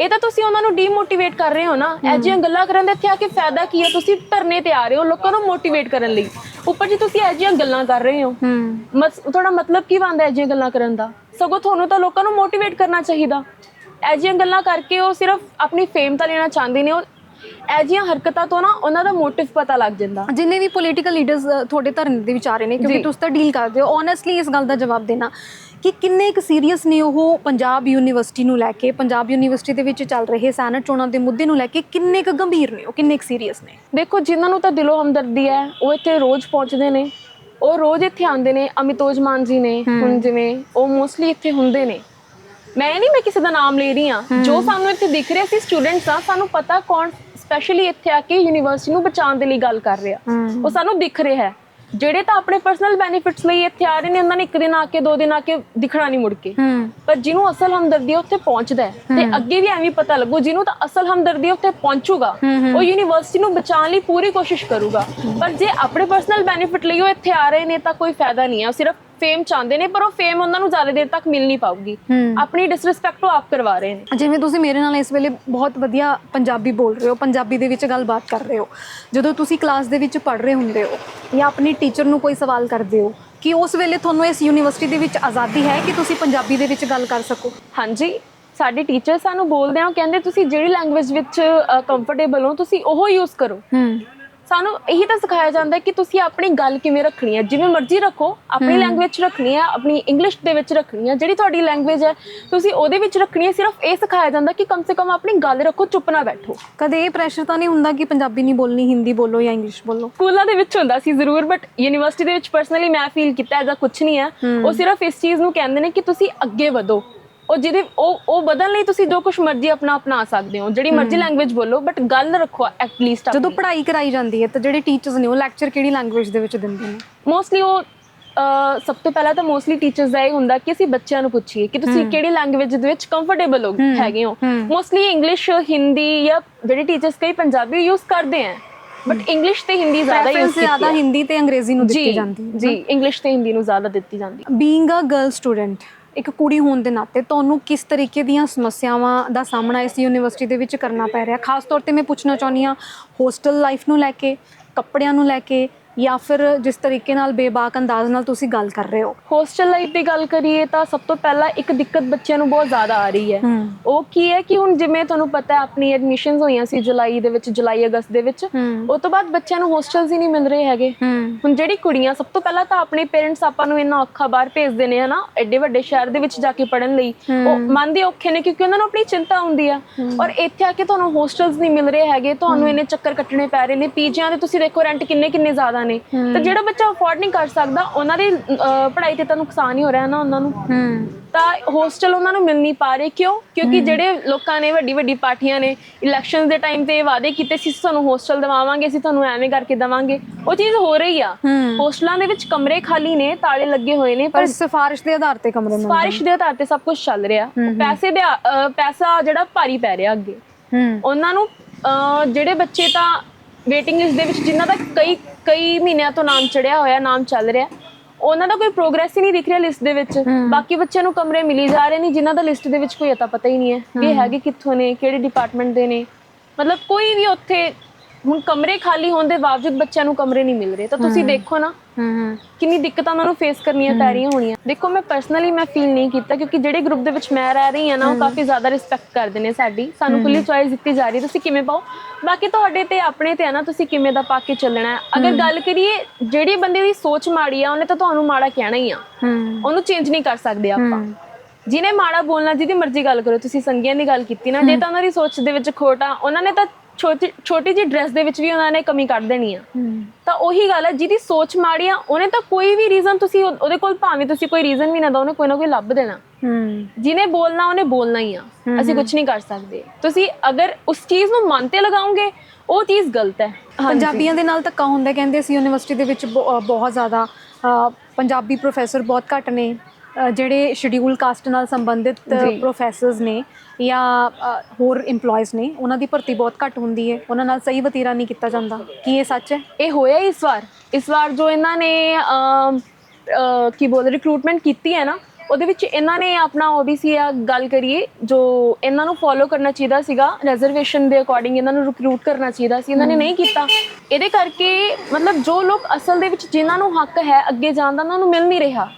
ਇਹ ਤਾਂ ਤੁਸੀਂ ਉਹਨਾਂ ਨੂੰ ਡੀਮੋਟੀਵੇਟ ਕਰ ਰਹੇ ਹੋ ਨਾ। ਇਹ ਜਿਹੀਆਂ ਗੱਲਾਂ ਕਰਨ ਦਾ ਇੱਥੇ ਆ ਕੇ ਫਾਇਦਾ ਕੀ ਹੈ ਤੁਸੀਂ ਧਰਨੇ ਤੇ ਆ ਰਹੇ ਹੋ ਲੋਕਾਂ ਨੂੰ ਮੋਟੀਵੇਟ ਕਰਨ ਲਈ। ਉੱਪਰ ਜੀ ਤੁਸੀਂ ਇਹ ਜਿਹੀਆਂ ਗੱਲਾਂ ਕਰ ਰਹੇ ਹੋ। ਹੂੰ। ਮਤ ਤੁਹਾਡਾ ਮਤਲਬ ਕੀ ਬਣਦਾ ਇਹ ਜਿਹੀਆਂ ਗੱਲਾਂ ਕਰਨ ਦਾ? ਸਗੋਂ ਤੁਹਾਨੂੰ ਤਾਂ ਲੋਕਾਂ ਨੂੰ ਮੋਟੀਵੇਟ ਕਰਨਾ ਚਾਹੀਦਾ। ਇਹ ਜਿਹੀਆਂ ਗੱਲਾਂ ਕਰਕੇ ਉਹ ਸਿਰਫ ਆਪਣੀ ਫੇਮ ਤਾਂ ਲੈਣਾ ਚਾਹੁੰਦੇ ਨੇ ਉਹ ਇਹ ਜਿਹੀਆਂ ਹਰਕਤਾਂ ਤੋਂ ਨਾ ਉਹਨਾਂ ਦਾ ਮੋਟਿਵ ਪਤਾ ਲੱਗ ਜਾਂਦਾ। ਜਿੰਨੇ ਵੀ ਪੋਲੀਟੀਕਲ ਲੀਡਰਸ ਤੁਹਾਡੇ ਧਰਨੇ ਦੇ ਵਿੱਚ ਆ ਰਹੇ ਨੇ ਕਿਉਂਕਿ ਜੀ। ਤੁਸੀਂ ਤਾਂ ਡੀਲ ਕਰਦੇ ਹੋ ਓਨੈਸਟਲੀ ਇਸ ਗੱਲ ਦਾ ਜਵਾਬ ਦੇਣਾ। ਕਿ ਕਿੰਨੇ ਕੁ ਸੀਰੀਅਸ ਨੇ ਉਹ ਪੰਜਾਬ ਯੂਨੀਵਰਸਿਟੀ ਨੂੰ ਲੈ ਕੇ? ਪੰਜਾਬ ਯੂਨੀਵਰਸਿਟੀ ਦੇ ਵਿੱਚ ਚੱਲ ਰਹੇ ਸੈਨੇਟ ਚੋਣਾਂ ਦੇ ਮੁੱਦੇ ਨੂੰ ਲੈ ਕੇ ਕਿੰਨੇ ਕੁ ਗੰਭੀਰ ਨੇ ਉਹ? ਕਿੰਨੇ ਕੁ ਸੀਰੀਅਸ ਨੇ? ਦੇਖੋ ਜਿਨ੍ਹਾਂ ਨੂੰ ਤਾਂ ਦਿਲੋਂ ਹਮਦਰਦੀ ਹੈ ਉਹ ਇੱਥੇ ਰੋਜ਼ ਪਹੁੰਚਦੇ ਨੇ। ਉਹ ਰੋਜ਼ ਇੱਥੇ ਆਉਂਦੇ ਨੇ ਅਮਿਤੋਜ ਮਾਨ ਜੀ ਨੇ ਹੁਣ ਜਿਵੇਂ ਉਹ ਮੋਸਟਲੀ ਇੱਥੇ ਹੁੰਦੇ ਨੇ। ਮੈਂ ਨਹੀਂ ਮੈਂ ਕਿਸੇ ਦਾ ਨਾਮ ਲੈ ਰਹੀ ਹਾਂ। ਜੋ ਸਾਨੂੰ ਇੱਥੇ ਦਿਖ ਰਿਹਾ ਸੀ ਸਟੂਡੈਂਟਸ ਆ ਸਾਨੂੰ ਪਤਾ ਕੌਣ ਸਪੈਸ਼ਲੀ ਇੱਥੇ ਆ ਕੇ ਯੂਨੀਵਰਸਿਟੀ ਨੂੰ ਬਚਾਉਣ ਦੇ ਲਈ ਗੱਲ ਕਰ ਰਿਹਾ। ਉਹ ਸਾਨੂੰ ਦਿਖ ਰਿਹਾ ਹੈ। ਜਿਹੜੇ ਤਾਂ ਆਪਣੇ ਪਰਸਨਲ ਬੈਨੀਫਿਟਸ ਲਈ ਇੱਥੇ ਆ ਰਹੇ ਨੇ ਉਹਨਾਂ ਨੇ ਇੱਕ ਦਿਨ ਆ ਕੇ ਦੋ ਦਿਨ ਆ ਕੇ ਦਿਖਣਾ ਨਹੀਂ ਮੁੜ ਕੇ। ਪਰ ਜਿਹਨੂੰ ਅਸਲ ਹਮਦਰਦੀ ਹੈ ਉੱਥੇ ਪਹੁੰਚਦਾ ਹੈ। ਤੇ ਅੱਗੇ ਵੀ ਐਵੇਂ ਪਤਾ ਲੱਗੂ ਜਿਹਨੂੰ ਤਾਂ ਅਸਲ ਹਮਦਰਦੀ ਹੈ ਉੱਥੇ ਪਹੁੰਚੂਗਾ। ਉਹ ਯੂਨੀਵਰਸਿਟੀ ਨੂੰ ਬਚਾਉਣ ਲਈ ਪੂਰੀ ਕੋਸ਼ਿਸ਼ ਕਰੂਗਾ। ਪਰ ਜੇ ਆਪਣੇ ਪਰਸਨਲ ਬੈਨੀਫਿਟ ਲਈ ਉਹ ਇੱਥੇ ਆ ਰਹੇ ਨੇ ਤਾਂ ਕੋਈ ਫਾਇਦਾ ਨਹੀਂ ਹੈ ਉਹ ਸਿਰਫ ਫੇਮ ਚਾਹੁੰਦੇ ਨੇ ਪਰ ਉਹ ਫੇਮ ਉਹਨਾਂ ਨੂੰ ਜ਼ਿਆਦਾ ਦੇਰ ਤੱਕ ਮਿਲ ਨਹੀਂ ਪਾਊਗੀ। ਹੂੰ। ਆਪਣੀ ਡਿਸਰਿਸਪੈਕਟ ਉਹ ਆਪ ਕਰਵਾ ਰਹੇ ਨੇ। ਜਿਵੇਂ ਤੁਸੀਂ ਮੇਰੇ ਨਾਲ ਇਸ ਵੇਲੇ ਬਹੁਤ ਵਧੀਆ ਪੰਜਾਬੀ ਬੋਲ ਰਹੇ ਹੋ ਪੰਜਾਬੀ ਦੇ ਵਿੱਚ ਗੱਲਬਾਤ ਕਰ ਰਹੇ ਹੋ। ਜਦੋਂ ਤੁਸੀਂ ਕਲਾਸ ਦੇ ਵਿੱਚ ਪੜ੍ਹ ਰਹੇ ਹੁੰਦੇ ਹੋ ਜਾਂ ਆਪਣੀ ਟੀਚਰ ਨੂੰ ਕੋਈ ਸਵਾਲ ਕਰਦੇ ਹੋ ਕਿ ਉਸ ਵੇਲੇ ਤੁਹਾਨੂੰ ਇਸ ਯੂਨੀਵਰਸਿਟੀ ਦੇ ਵਿੱਚ ਆਜ਼ਾਦੀ ਹੈ ਕਿ ਤੁਸੀਂ ਪੰਜਾਬੀ ਦੇ ਵਿੱਚ ਗੱਲ ਕਰ ਸਕੋ? ਹਾਂਜੀ ਸਾਡੇ ਟੀਚਰ ਸਾਨੂੰ ਬੋਲਦੇ ਆ ਉਹ ਕਹਿੰਦੇ ਤੁਸੀਂ ਜਿਹੜੀ ਲੈਂਗੁਏਜ ਵਿੱਚ ਕੰਫਰਟੇਬਲ ਹੋ ਤੁਸੀਂ ਉਹ ਯੂਜ਼ ਕਰੋ। ਹੂੰ। ਸਾਨੂੰ ਇਹੀ ਤਾਂ ਸਿਖਾਇਆ ਜਾਂਦਾ ਹੈ ਕਿ ਤੁਸੀਂ ਆਪਣੀ ਗੱਲ ਕਿਵੇਂ ਰੱਖਣੀ ਹੈ? ਜਿਵੇਂ ਮਰਜ਼ੀ ਰੱਖੋ ਆਪਣੀ ਲੈਂਗੁਏਜ ਰੱਖਣੀ ਹੈ ਆਪਣੀ ਇੰਗਲਿਸ਼ ਦੇ ਵਿੱਚ ਰੱਖਣੀ ਹੈ ਜਿਹੜੀ ਤੁਹਾਡੀ ਲੈਂਗੁਏਜ ਹੈ ਤੁਸੀਂ ਉਹਦੇ ਵਿੱਚ ਰੱਖਣੀ ਹੈ ਸਿਰਫ ਇਹ ਸਿਖਾਇਆ ਜਾਂਦਾ ਕਿ ਕਮ ਸੇ ਕਮ ਆਪਣੀ ਗੱਲ ਰੱਖੋ ਚੁੱਪ ਨਾ ਬੈਠੋ। ਕਦੇ ਇਹ ਪ੍ਰੈਸ਼ਰ ਤਾਂ ਨਹੀਂ ਹੁੰਦਾ ਕਿ ਪੰਜਾਬੀ ਨਹੀਂ ਬੋਲਣੀ ਹਿੰਦੀ ਬੋਲੋ ਜਾਂ ਇੰਗਲਿਸ਼ ਬੋਲੋ? ਸਕੂਲਾਂ ਦੇ ਵਿੱਚ ਹੁੰਦਾ ਸੀ ਜ਼ਰੂਰ ਬਟ ਯੂਨੀਵਰਸਿਟੀ ਦੇ ਵਿੱਚ ਪਰਸਨਲੀ ਮੈਂ ਫੀਲ ਕੀਤਾ ਐਦਾ ਕੁਝ ਨਹੀਂ ਹੈ। ਉਹ ਸਿਰਫ ਇਸ ਚੀਜ਼ ਨੂੰ ਕਹਿੰਦੇ ਨੇ ਕਿ ਤੁਸੀਂ ਅੱਗੇ ਵਧੋ। ਉਹ ਜਿਹਦੇ ਉਹ ਉਹ ਬਦਲ ਲਈ ਤੁਸੀਂ ਜੋ ਕੁਝ ਮਰਜ਼ੀ ਆਪਣਾ ਅਪਣਾ ਸਕਦੇ ਹੋ ਜਿਹੜੀ ਮਰਜ਼ੀ ਲੈਂਗੁਏਜ ਬੋਲੋ ਬਟ ਗੱਲ ਰੱਖੋ ਐਟ ਲੀਸਟ ਜਦੋਂ ਪੜ੍ਹਾਈ ਕਰਾਈ ਜਾਂਦੀ ਹੈ ਤਾਂ ਜਿਹੜੇ ਟੀਚਰਸ ਨੇ ਉਹ ਲੈਕਚਰ ਕਿਹੜੀ ਲੈਂਗੁਏਜ ਦੇ ਵਿੱਚ ਦਿੰਦੇ ਨੇ? ਮੋਸਟਲੀ ਉਹ ਸਭ ਤੋਂ ਪਹਿਲਾਂ ਤਾਂ ਮੋਸਟਲੀ ਟੀਚਰਸ ਦਾ ਇਹ ਹੁੰਦਾ ਕਿ ਅਸੀਂ ਬੱਚਿਆਂ ਨੂੰ ਪੁੱਛੀਏ ਕਿ ਤੁਸੀਂ ਕਿਹੜੀ ਲੈਂਗੁਏਜ ਦੇ ਵਿੱਚ ਕੰਫਰਟੇਬਲ ਹੋ ਹੈਗੇ ਹੋ। ਮੋਸਟਲੀ ਇੰਗਲਿਸ਼ ਹਿੰਦੀ ਜਾਂ ਜਿਹੜੇ ਟੀਚਰਸ ਕਈ ਪੰਜਾਬੀ ਯੂਜ਼ ਕਰਦੇ ਆ ਬਟ ਇੰਗਲਿਸ਼ ਤੇ ਹਿੰਦੀ ਜ਼ਿਆਦਾ ਯੂਜ਼ ਪ੍ਰੈਫਰੈਂਸ ਜ਼ਿਆਦਾ ਹਿੰਦੀ ਤੇ ਅੰਗਰੇਜ਼ੀ ਨੂੰ ਦਿੱਤੀ ਜਾਂਦੀ ਹੈ ਜੀ ਇੰਗਲਿਸ਼ ਤੇ ਹਿੰਦੀ ਨੂੰ ਜ਼ਿਆਦਾ ਦਿੱਤੀ ਜਾਂਦੀ ਹੈ ਬੀਇੰਗ ਅ ਗਰਲ ਸਟੂਡੈਂਟ ਇੱਕ ਕੁੜੀ ਹੋਣ ਦੇ ਨਾਤੇ ਤੁਹਾਨੂੰ ਕਿਸ ਤਰੀਕੇ ਦੀਆਂ ਸਮੱਸਿਆਵਾਂ ਦਾ ਸਾਹਮਣਾ ਇਸ ਯੂਨੀਵਰਸਿਟੀ ਦੇ ਵਿੱਚ ਕਰਨਾ ਪੈ ਰਿਹਾ? ਖਾਸ ਤੌਰ ਤੇ ਮੈਂ ਪੁੱਛਣਾ ਚਾਹੁੰਦੀ ਹਾਂ ਹੋਸਟਲ ਲਾਈਫ ਨੂੰ ਲੈ ਕੇ, ਕੱਪੜਿਆਂ ਨੂੰ ਲੈ ਕੇ ਜਾਂ ਫਿਰ ਜਿਸ ਤਰੀਕੇ ਨਾਲ ਬੇਬਾਕ ਅੰਦਾਜ਼ ਨਾਲ ਤੁਸੀਂ ਗੱਲ ਕਰ ਰਹੇ ਹੋ? ਹੋਸਟਲ ਲਾਈਫ ਦੀ ਗੱਲ ਕਰੀਏ ਤਾਂ ਸਭ ਤੋਂ ਪਹਿਲਾਂ ਇੱਕ ਦਿੱਕਤ ਬੱਚਿਆਂ ਨੂੰ ਬਹੁਤ ਜ਼ਿਆਦਾ ਆ ਰਹੀ ਹੈ। ਉਹ ਕੀ ਹੈ ਕਿ ਹੁਣ ਜਿਵੇਂ ਤੁਹਾਨੂੰ ਪਤਾ ਹੈ ਆਪਣੀ ਐਡਮਿਸ਼ਨਸ ਹੋਈਆਂ ਸੀ ਜੁਲਾਈ ਦੇ ਵਿੱਚ ਜੁਲਾਈ ਅਗਸਤ ਦੇ ਵਿੱਚ ਉਹ ਤੋਂ ਬਾਅਦ ਬੱਚਿਆਂ ਨੂੰ ਹੋਸਟਲਸ ਹੀ ਨਹੀਂ ਮਿਲ ਰਹੇ ਹੈਗੇ। ਹੁਣ ਜਿਹੜੀ ਕੁੜੀਆਂ ਸਭ ਤੋਂ ਪਹਿਲਾਂ ਤਾਂ ਆਪਣੇ ਪੇਰੈਂਟਸ ਆਪਾਂ ਨੂੰ ਇੰਨਾ ਔਖਾ ਬਾਹਰ ਭੇਜਦੇ ਨੇ ਹਨਾ ਐਡੇ ਵੱਡੇ ਸ਼ਹਿਰ ਦੇ ਵਿੱਚ ਜਾ ਕੇ ਪੜਨ ਲਈ। ਉਹ ਮੰਨਦੇ ਔਖੇ ਨੇ ਕਿਉਂਕਿ ਉਹਨਾਂ ਨੂੰ ਆਪਣੀ ਚਿੰਤਾ ਹੁੰਦੀ ਆ। ਔਰ ਇੱਥੇ ਆ ਕੇ ਤੁਹਾਨੂੰ ਹੋਸਟਲਸ ਨਹੀਂ ਮਿਲ ਰਹੇ ਹੈਗੇ ਤੁਹਾਨੂੰ ਇੰਨੇ ਚੱਕਰ ਕੱਟਣੇ ਪੈ ਰਹੇ ਨੇ। ਪੀਜੀਆਂ ਦੇ ਤੁਸੀਂ ਦੇਖੋ ਰੈਂਟ ਕਿੰਨੇ ਕਿੰਨੇ ਜ਼ਿਆਦਾ ਨੇ। ਤਾਂ ਜਿਹੜਾ ਬੱਚਾ ਅਫੋਰਡ ਨਹੀਂ ਕਰ ਸਕਦਾ ਉਹਨਾਂ ਦੀ ਪੜ੍ਹਾਈ ਤੇ ਤਾਂ ਨੁਕਸਾਨ ਹੀ ਹੋ ਰਿਹਾ ਨਾ ਉਹਨਾਂ ਨੂੰ। ਤਾਂ ਹੋਸਟਲ ਉਹਨਾਂ ਨੂੰ ਮਿਲ ਨਹੀਂ ਪਾ ਰਹੇ ਕਿਉਂ? ਕਿਉਂਕਿ ਜਿਹੜੇ ਲੋਕਾਂ ਨੇ ਵੱਡੀ ਵੱਡੀ ਪਾਰਟੀਆਂ ਨੇ ਇਲੈਕਸ਼ਨਸ ਦੇ ਟਾਈਮ ਤੇ ਵਾਅਦੇ ਕੀਤੇ ਸੀ ਤੁਹਾਨੂੰ ਹੋਸਟਲ ਦਿਵਾਵਾਂਗੇ ਅਸੀਂ ਤੁਹਾਨੂੰ ਐਵੇਂ ਕਰਕੇ ਦਵਾਂਗੇ। ਉਹ ਚੀਜ਼ ਹੋ ਰਹੀ ਆ। ਹੋਸਟਲਾਂ ਦੇ ਵਿੱਚ ਕਮਰੇ ਖਾਲੀ ਨੇ ਤਾਲੇ ਲੱਗੇ ਹੋਏ ਨੇ ਪਰ ਸਿਫਾਰਿਸ਼ ਦੇ ਆਧਾਰ ਤੇ ਕਮਰੇ ਮਿਲਦੇ ਸਿਫਾਰਿਸ਼ ਦੇ ਆਧਾਰ ਤੇ ਸਭ ਕੁਝ ਚੱਲ ਰਿਹਾ। ਪੈਸੇ ਦੇ ਪੈਸਾ ਜਿਹੜਾ ਭਾਰੀ ਪੈ ਰਿਹਾ ਅੱਗੇ। ਉਹਨਾਂ ਨੂੰ ਜਿਹੜੇ ਬੱਚੇ ਤਾਂ ਵੇਟਿੰਗ ਲਿਸਟ ਦੇ ਵਿੱਚ ਜਿਨ੍ਹਾਂ ਦਾ ਕਈ ਕਈ ਮਹੀਨਿਆਂ ਤੋਂ ਨਾਮ ਚੜਿਆ ਹੋਇਆ ਨਾਮ ਚੱਲ ਰਿਹਾ ਉਹਨਾਂ ਦਾ ਕੋਈ ਪ੍ਰੋਗਰੈਸ ਹੀ ਨਹੀਂ ਦਿਖ ਰਿਹਾ ਲਿਸਟ ਦੇ ਵਿੱਚ। ਬਾਕੀ ਬੱਚਿਆਂ ਨੂੰ ਕਮਰੇ ਮਿਲੀ ਜਾ ਰਹੇ ਨੇ ਜਿਨ੍ਹਾਂ ਦਾ ਲਿਸਟ ਦੇ ਵਿੱਚ ਕੋਈ ਅਤਾ ਪਤਾ ਹੀ ਨਹੀਂ ਹੈ ਕਿ ਹੈਗੇ ਕਿੱਥੋਂ ਨੇ ਕਿਹੜੇ ਡਿਪਾਰਟਮੈਂਟ ਦੇ ਨੇ। ਮਤਲਬ ਕੋਈ ਵੀ ਉੱਥੇ ਹੁਣ ਕਮਰੇ ਖਾਲੀ ਹੋਣ ਦੇ ਬਾਵਜੂਦ ਬੱਚਿਆਂ ਨੂੰ ਕਮਰੇ ਨਹੀਂ ਮਿਲ ਰਹੇ। ਤਾਂ ਤੁਸੀਂ ਦੇਖੋ ਨਾ ਕਿੰਨੀ ਦਿੱਕਤਾਂ ਉਹਨਾਂ ਨੂੰ ਫੇਸ ਕਰਨੀਆਂ ਪੈ ਰਹੀਆਂ ਹੋਣੀਆਂ। ਦੇਖੋ ਮੈਂ ਪਰਸਨਲੀ ਮੈਂ ਫੀਲ ਨਹੀਂ ਕੀਤਾ ਕਿਉਂਕਿ ਜਿਹੜੇ ਗਰੁੱਪ ਦੇ ਵਿੱਚ ਮੈਂ ਰਹਿ ਰਹੀ ਹਾਂ ਨਾ ਉਹ ਕਾਫੀ ਜ਼ਿਆਦਾ ਰਿਸਪੈਕਟ ਕਰਦੇ ਨੇ ਸਾਡੀ। ਸਾਨੂੰ ਖੁੱਲੀ ਚੋਇਸ ਦਿੱਤੀ ਜਾ ਰਹੀ ਹੈ। ਤੁਸੀਂ ਕਿਵੇਂ ਪਾਓ? ਬਾਕੀ ਤੁਹਾਡੇ ਤੇ ਆਪਣੇ ਤੇ ਆ ਨਾ ਤੁਸੀਂ ਕਿਵੇਂ ਦਾ ਪਾ ਕੇ ਚੱਲਣਾ ਹੈ? ਅਗਰ ਗੱਲ ਕਰੀਏ ਜਿਹੜੀ ਬੰਦੇ ਦੀ ਸੋਚ ਮਾੜੀ ਆ ਉਹਨੇ ਤਾਂ ਤੁਹਾਨੂੰ ਮਾੜਾ ਕਹਿਣਾ ਹੀ ਆ। ਉਹਨੂੰ ਚੇਂਜ ਨਹੀਂ ਕਰ ਸਕਦੇ ਆਪਾਂ। ਜਿਹਨੇ ਮਾੜਾ ਬੋਲਣਾ ਜਿਹਦੀ ਮਰਜ਼ੀ ਗੱਲ ਕਰੋ। ਤੁਸੀਂ ਸੰਗੀਆਂ ਦੀ ਗੱਲ ਕੀਤੀ ਨਾ ਜੇ ਤਾਂ ਉਹਨਾਂ ਦੀ ਸੋਚ ਦੇ ਵਿੱਚ ਖੋਟਾ ਉਹਨਾਂ ਨੇ ਤਾਂ ਛੋਟੀ ਛੋਟੀ ਜਿਹੀ ਡਰੈਸ ਦੇ ਵਿੱਚ ਵੀ ਉਹਨਾਂ ਨੇ ਕਮੀ ਕੱਢ ਦੇਣੀ ਆ। ਤਾਂ ਉਹੀ ਗੱਲ ਹੈ ਜਿਹਦੀ ਸੋਚ ਮਾੜੀ ਆ ਉਹਨੇ ਤਾਂ ਕੋਈ ਵੀ ਰੀਜ਼ਨ ਤੁਸੀਂ ਉਹ- ਉਹਦੇ ਕੋਲ ਭਾਵੇਂ ਤੁਸੀਂ ਕੋਈ ਰੀਜ਼ਨ ਵੀ ਨਾ ਦੋ ਉਹਨੇ ਕੋਈ ਨਾ ਕੋਈ ਲੱਭ ਦੇਣਾ। ਹੂੰ। ਜਿਹਨੇ ਬੋਲਣਾ ਉਹਨੇ ਬੋਲਣਾ ਹੀ ਆ। ਅਸੀਂ ਕੁਝ ਨਹੀਂ ਕਰ ਸਕਦੇ। ਤੁਸੀਂ ਅਗਰ ਉਸ ਚੀਜ਼ ਨੂੰ ਮਨ ਤੇ ਲਗਾਓਗੇ ਉਹ ਚੀਜ਼ ਗਲਤ ਹੈ। ਪੰਜਾਬੀਆਂ ਦੇ ਨਾਲ ਧੱਕਾ ਹੁੰਦਾ ਕਹਿੰਦੇ ਅਸੀਂ ਯੂਨੀਵਰਸਿਟੀ ਦੇ ਵਿੱਚ ਬਹੁ- ਅ, ਬਹੁਤ ਜ਼ਿਆਦਾ ਅ, ਪੰਜਾਬੀ ਪ੍ਰੋਫੈਸਰ ਬਹੁਤ ਘੱਟ ਨੇ। ਜਿਹੜੇ ਸ਼ਡਿਊਲ ਕਾਸਟ ਨਾਲ ਸੰਬੰਧਿਤ। ਪ੍ਰੋਫੈਸਰਸ ਨੇ ਜਾਂ ਹੋਰ EMPLOYEES ਨੇ ਉਹਨਾਂ ਦੀ ਭਰਤੀ ਬਹੁਤ ਘੱਟ ਹੁੰਦੀ ਹੈ। ਉਹਨਾਂ ਨਾਲ ਸਹੀ ਵਤੀਰਾ ਨਹੀਂ ਕੀਤਾ ਜਾਂਦਾ। ਕੀ ਇਹ ਸੱਚ ਹੈ? ਇਹ ਹੋਇਆ ਇਸ ਵਾਰ। ਇਸ ਵਾਰ ਜੋ ਇਹਨਾਂ ਨੇ ਕੀ ਬੋਲ ਰਿਕਰੂਟਮੈਂਟ ਕੀਤੀ ਹੈ ਨਾ ਉਹਦੇ ਵਿੱਚ ਇਹਨਾਂ ਨੇ ਆਪਣਾ ਓਬੀਸੀ ਆ ਗੱਲ ਕਰੀਏ ਜੋ ਇਹਨਾਂ ਨੂੰ ਫੋਲੋ ਕਰਨਾ ਚਾਹੀਦਾ ਸੀਗਾ ਰਿਜ਼ਰਵੇਸ਼ਨ ਦੇ ਅਕੋਰਡਿੰਗ ਇਹਨਾਂ ਨੂੰ ਰਿਕਰੂਟ ਕਰਨਾ ਚਾਹੀਦਾ ਸੀ ਇਹਨਾਂ ਨੇ ਨਹੀਂ ਕੀਤਾ। ਇਹਦੇ ਕਰਕੇ ਮਤਲਬ ਜੋ ਲੋਕ ਅਸਲ ਦੇ ਵਿੱਚ ਜਿਨ੍ਹਾਂ ਨੂੰ ਹੱਕ ਹੈ ਅੱਗੇ ਜਾਣ ਦਾ ਉਹਨਾਂ ਨੂੰ ਮਿਲ ਨਹੀਂ ਰਿਹਾ।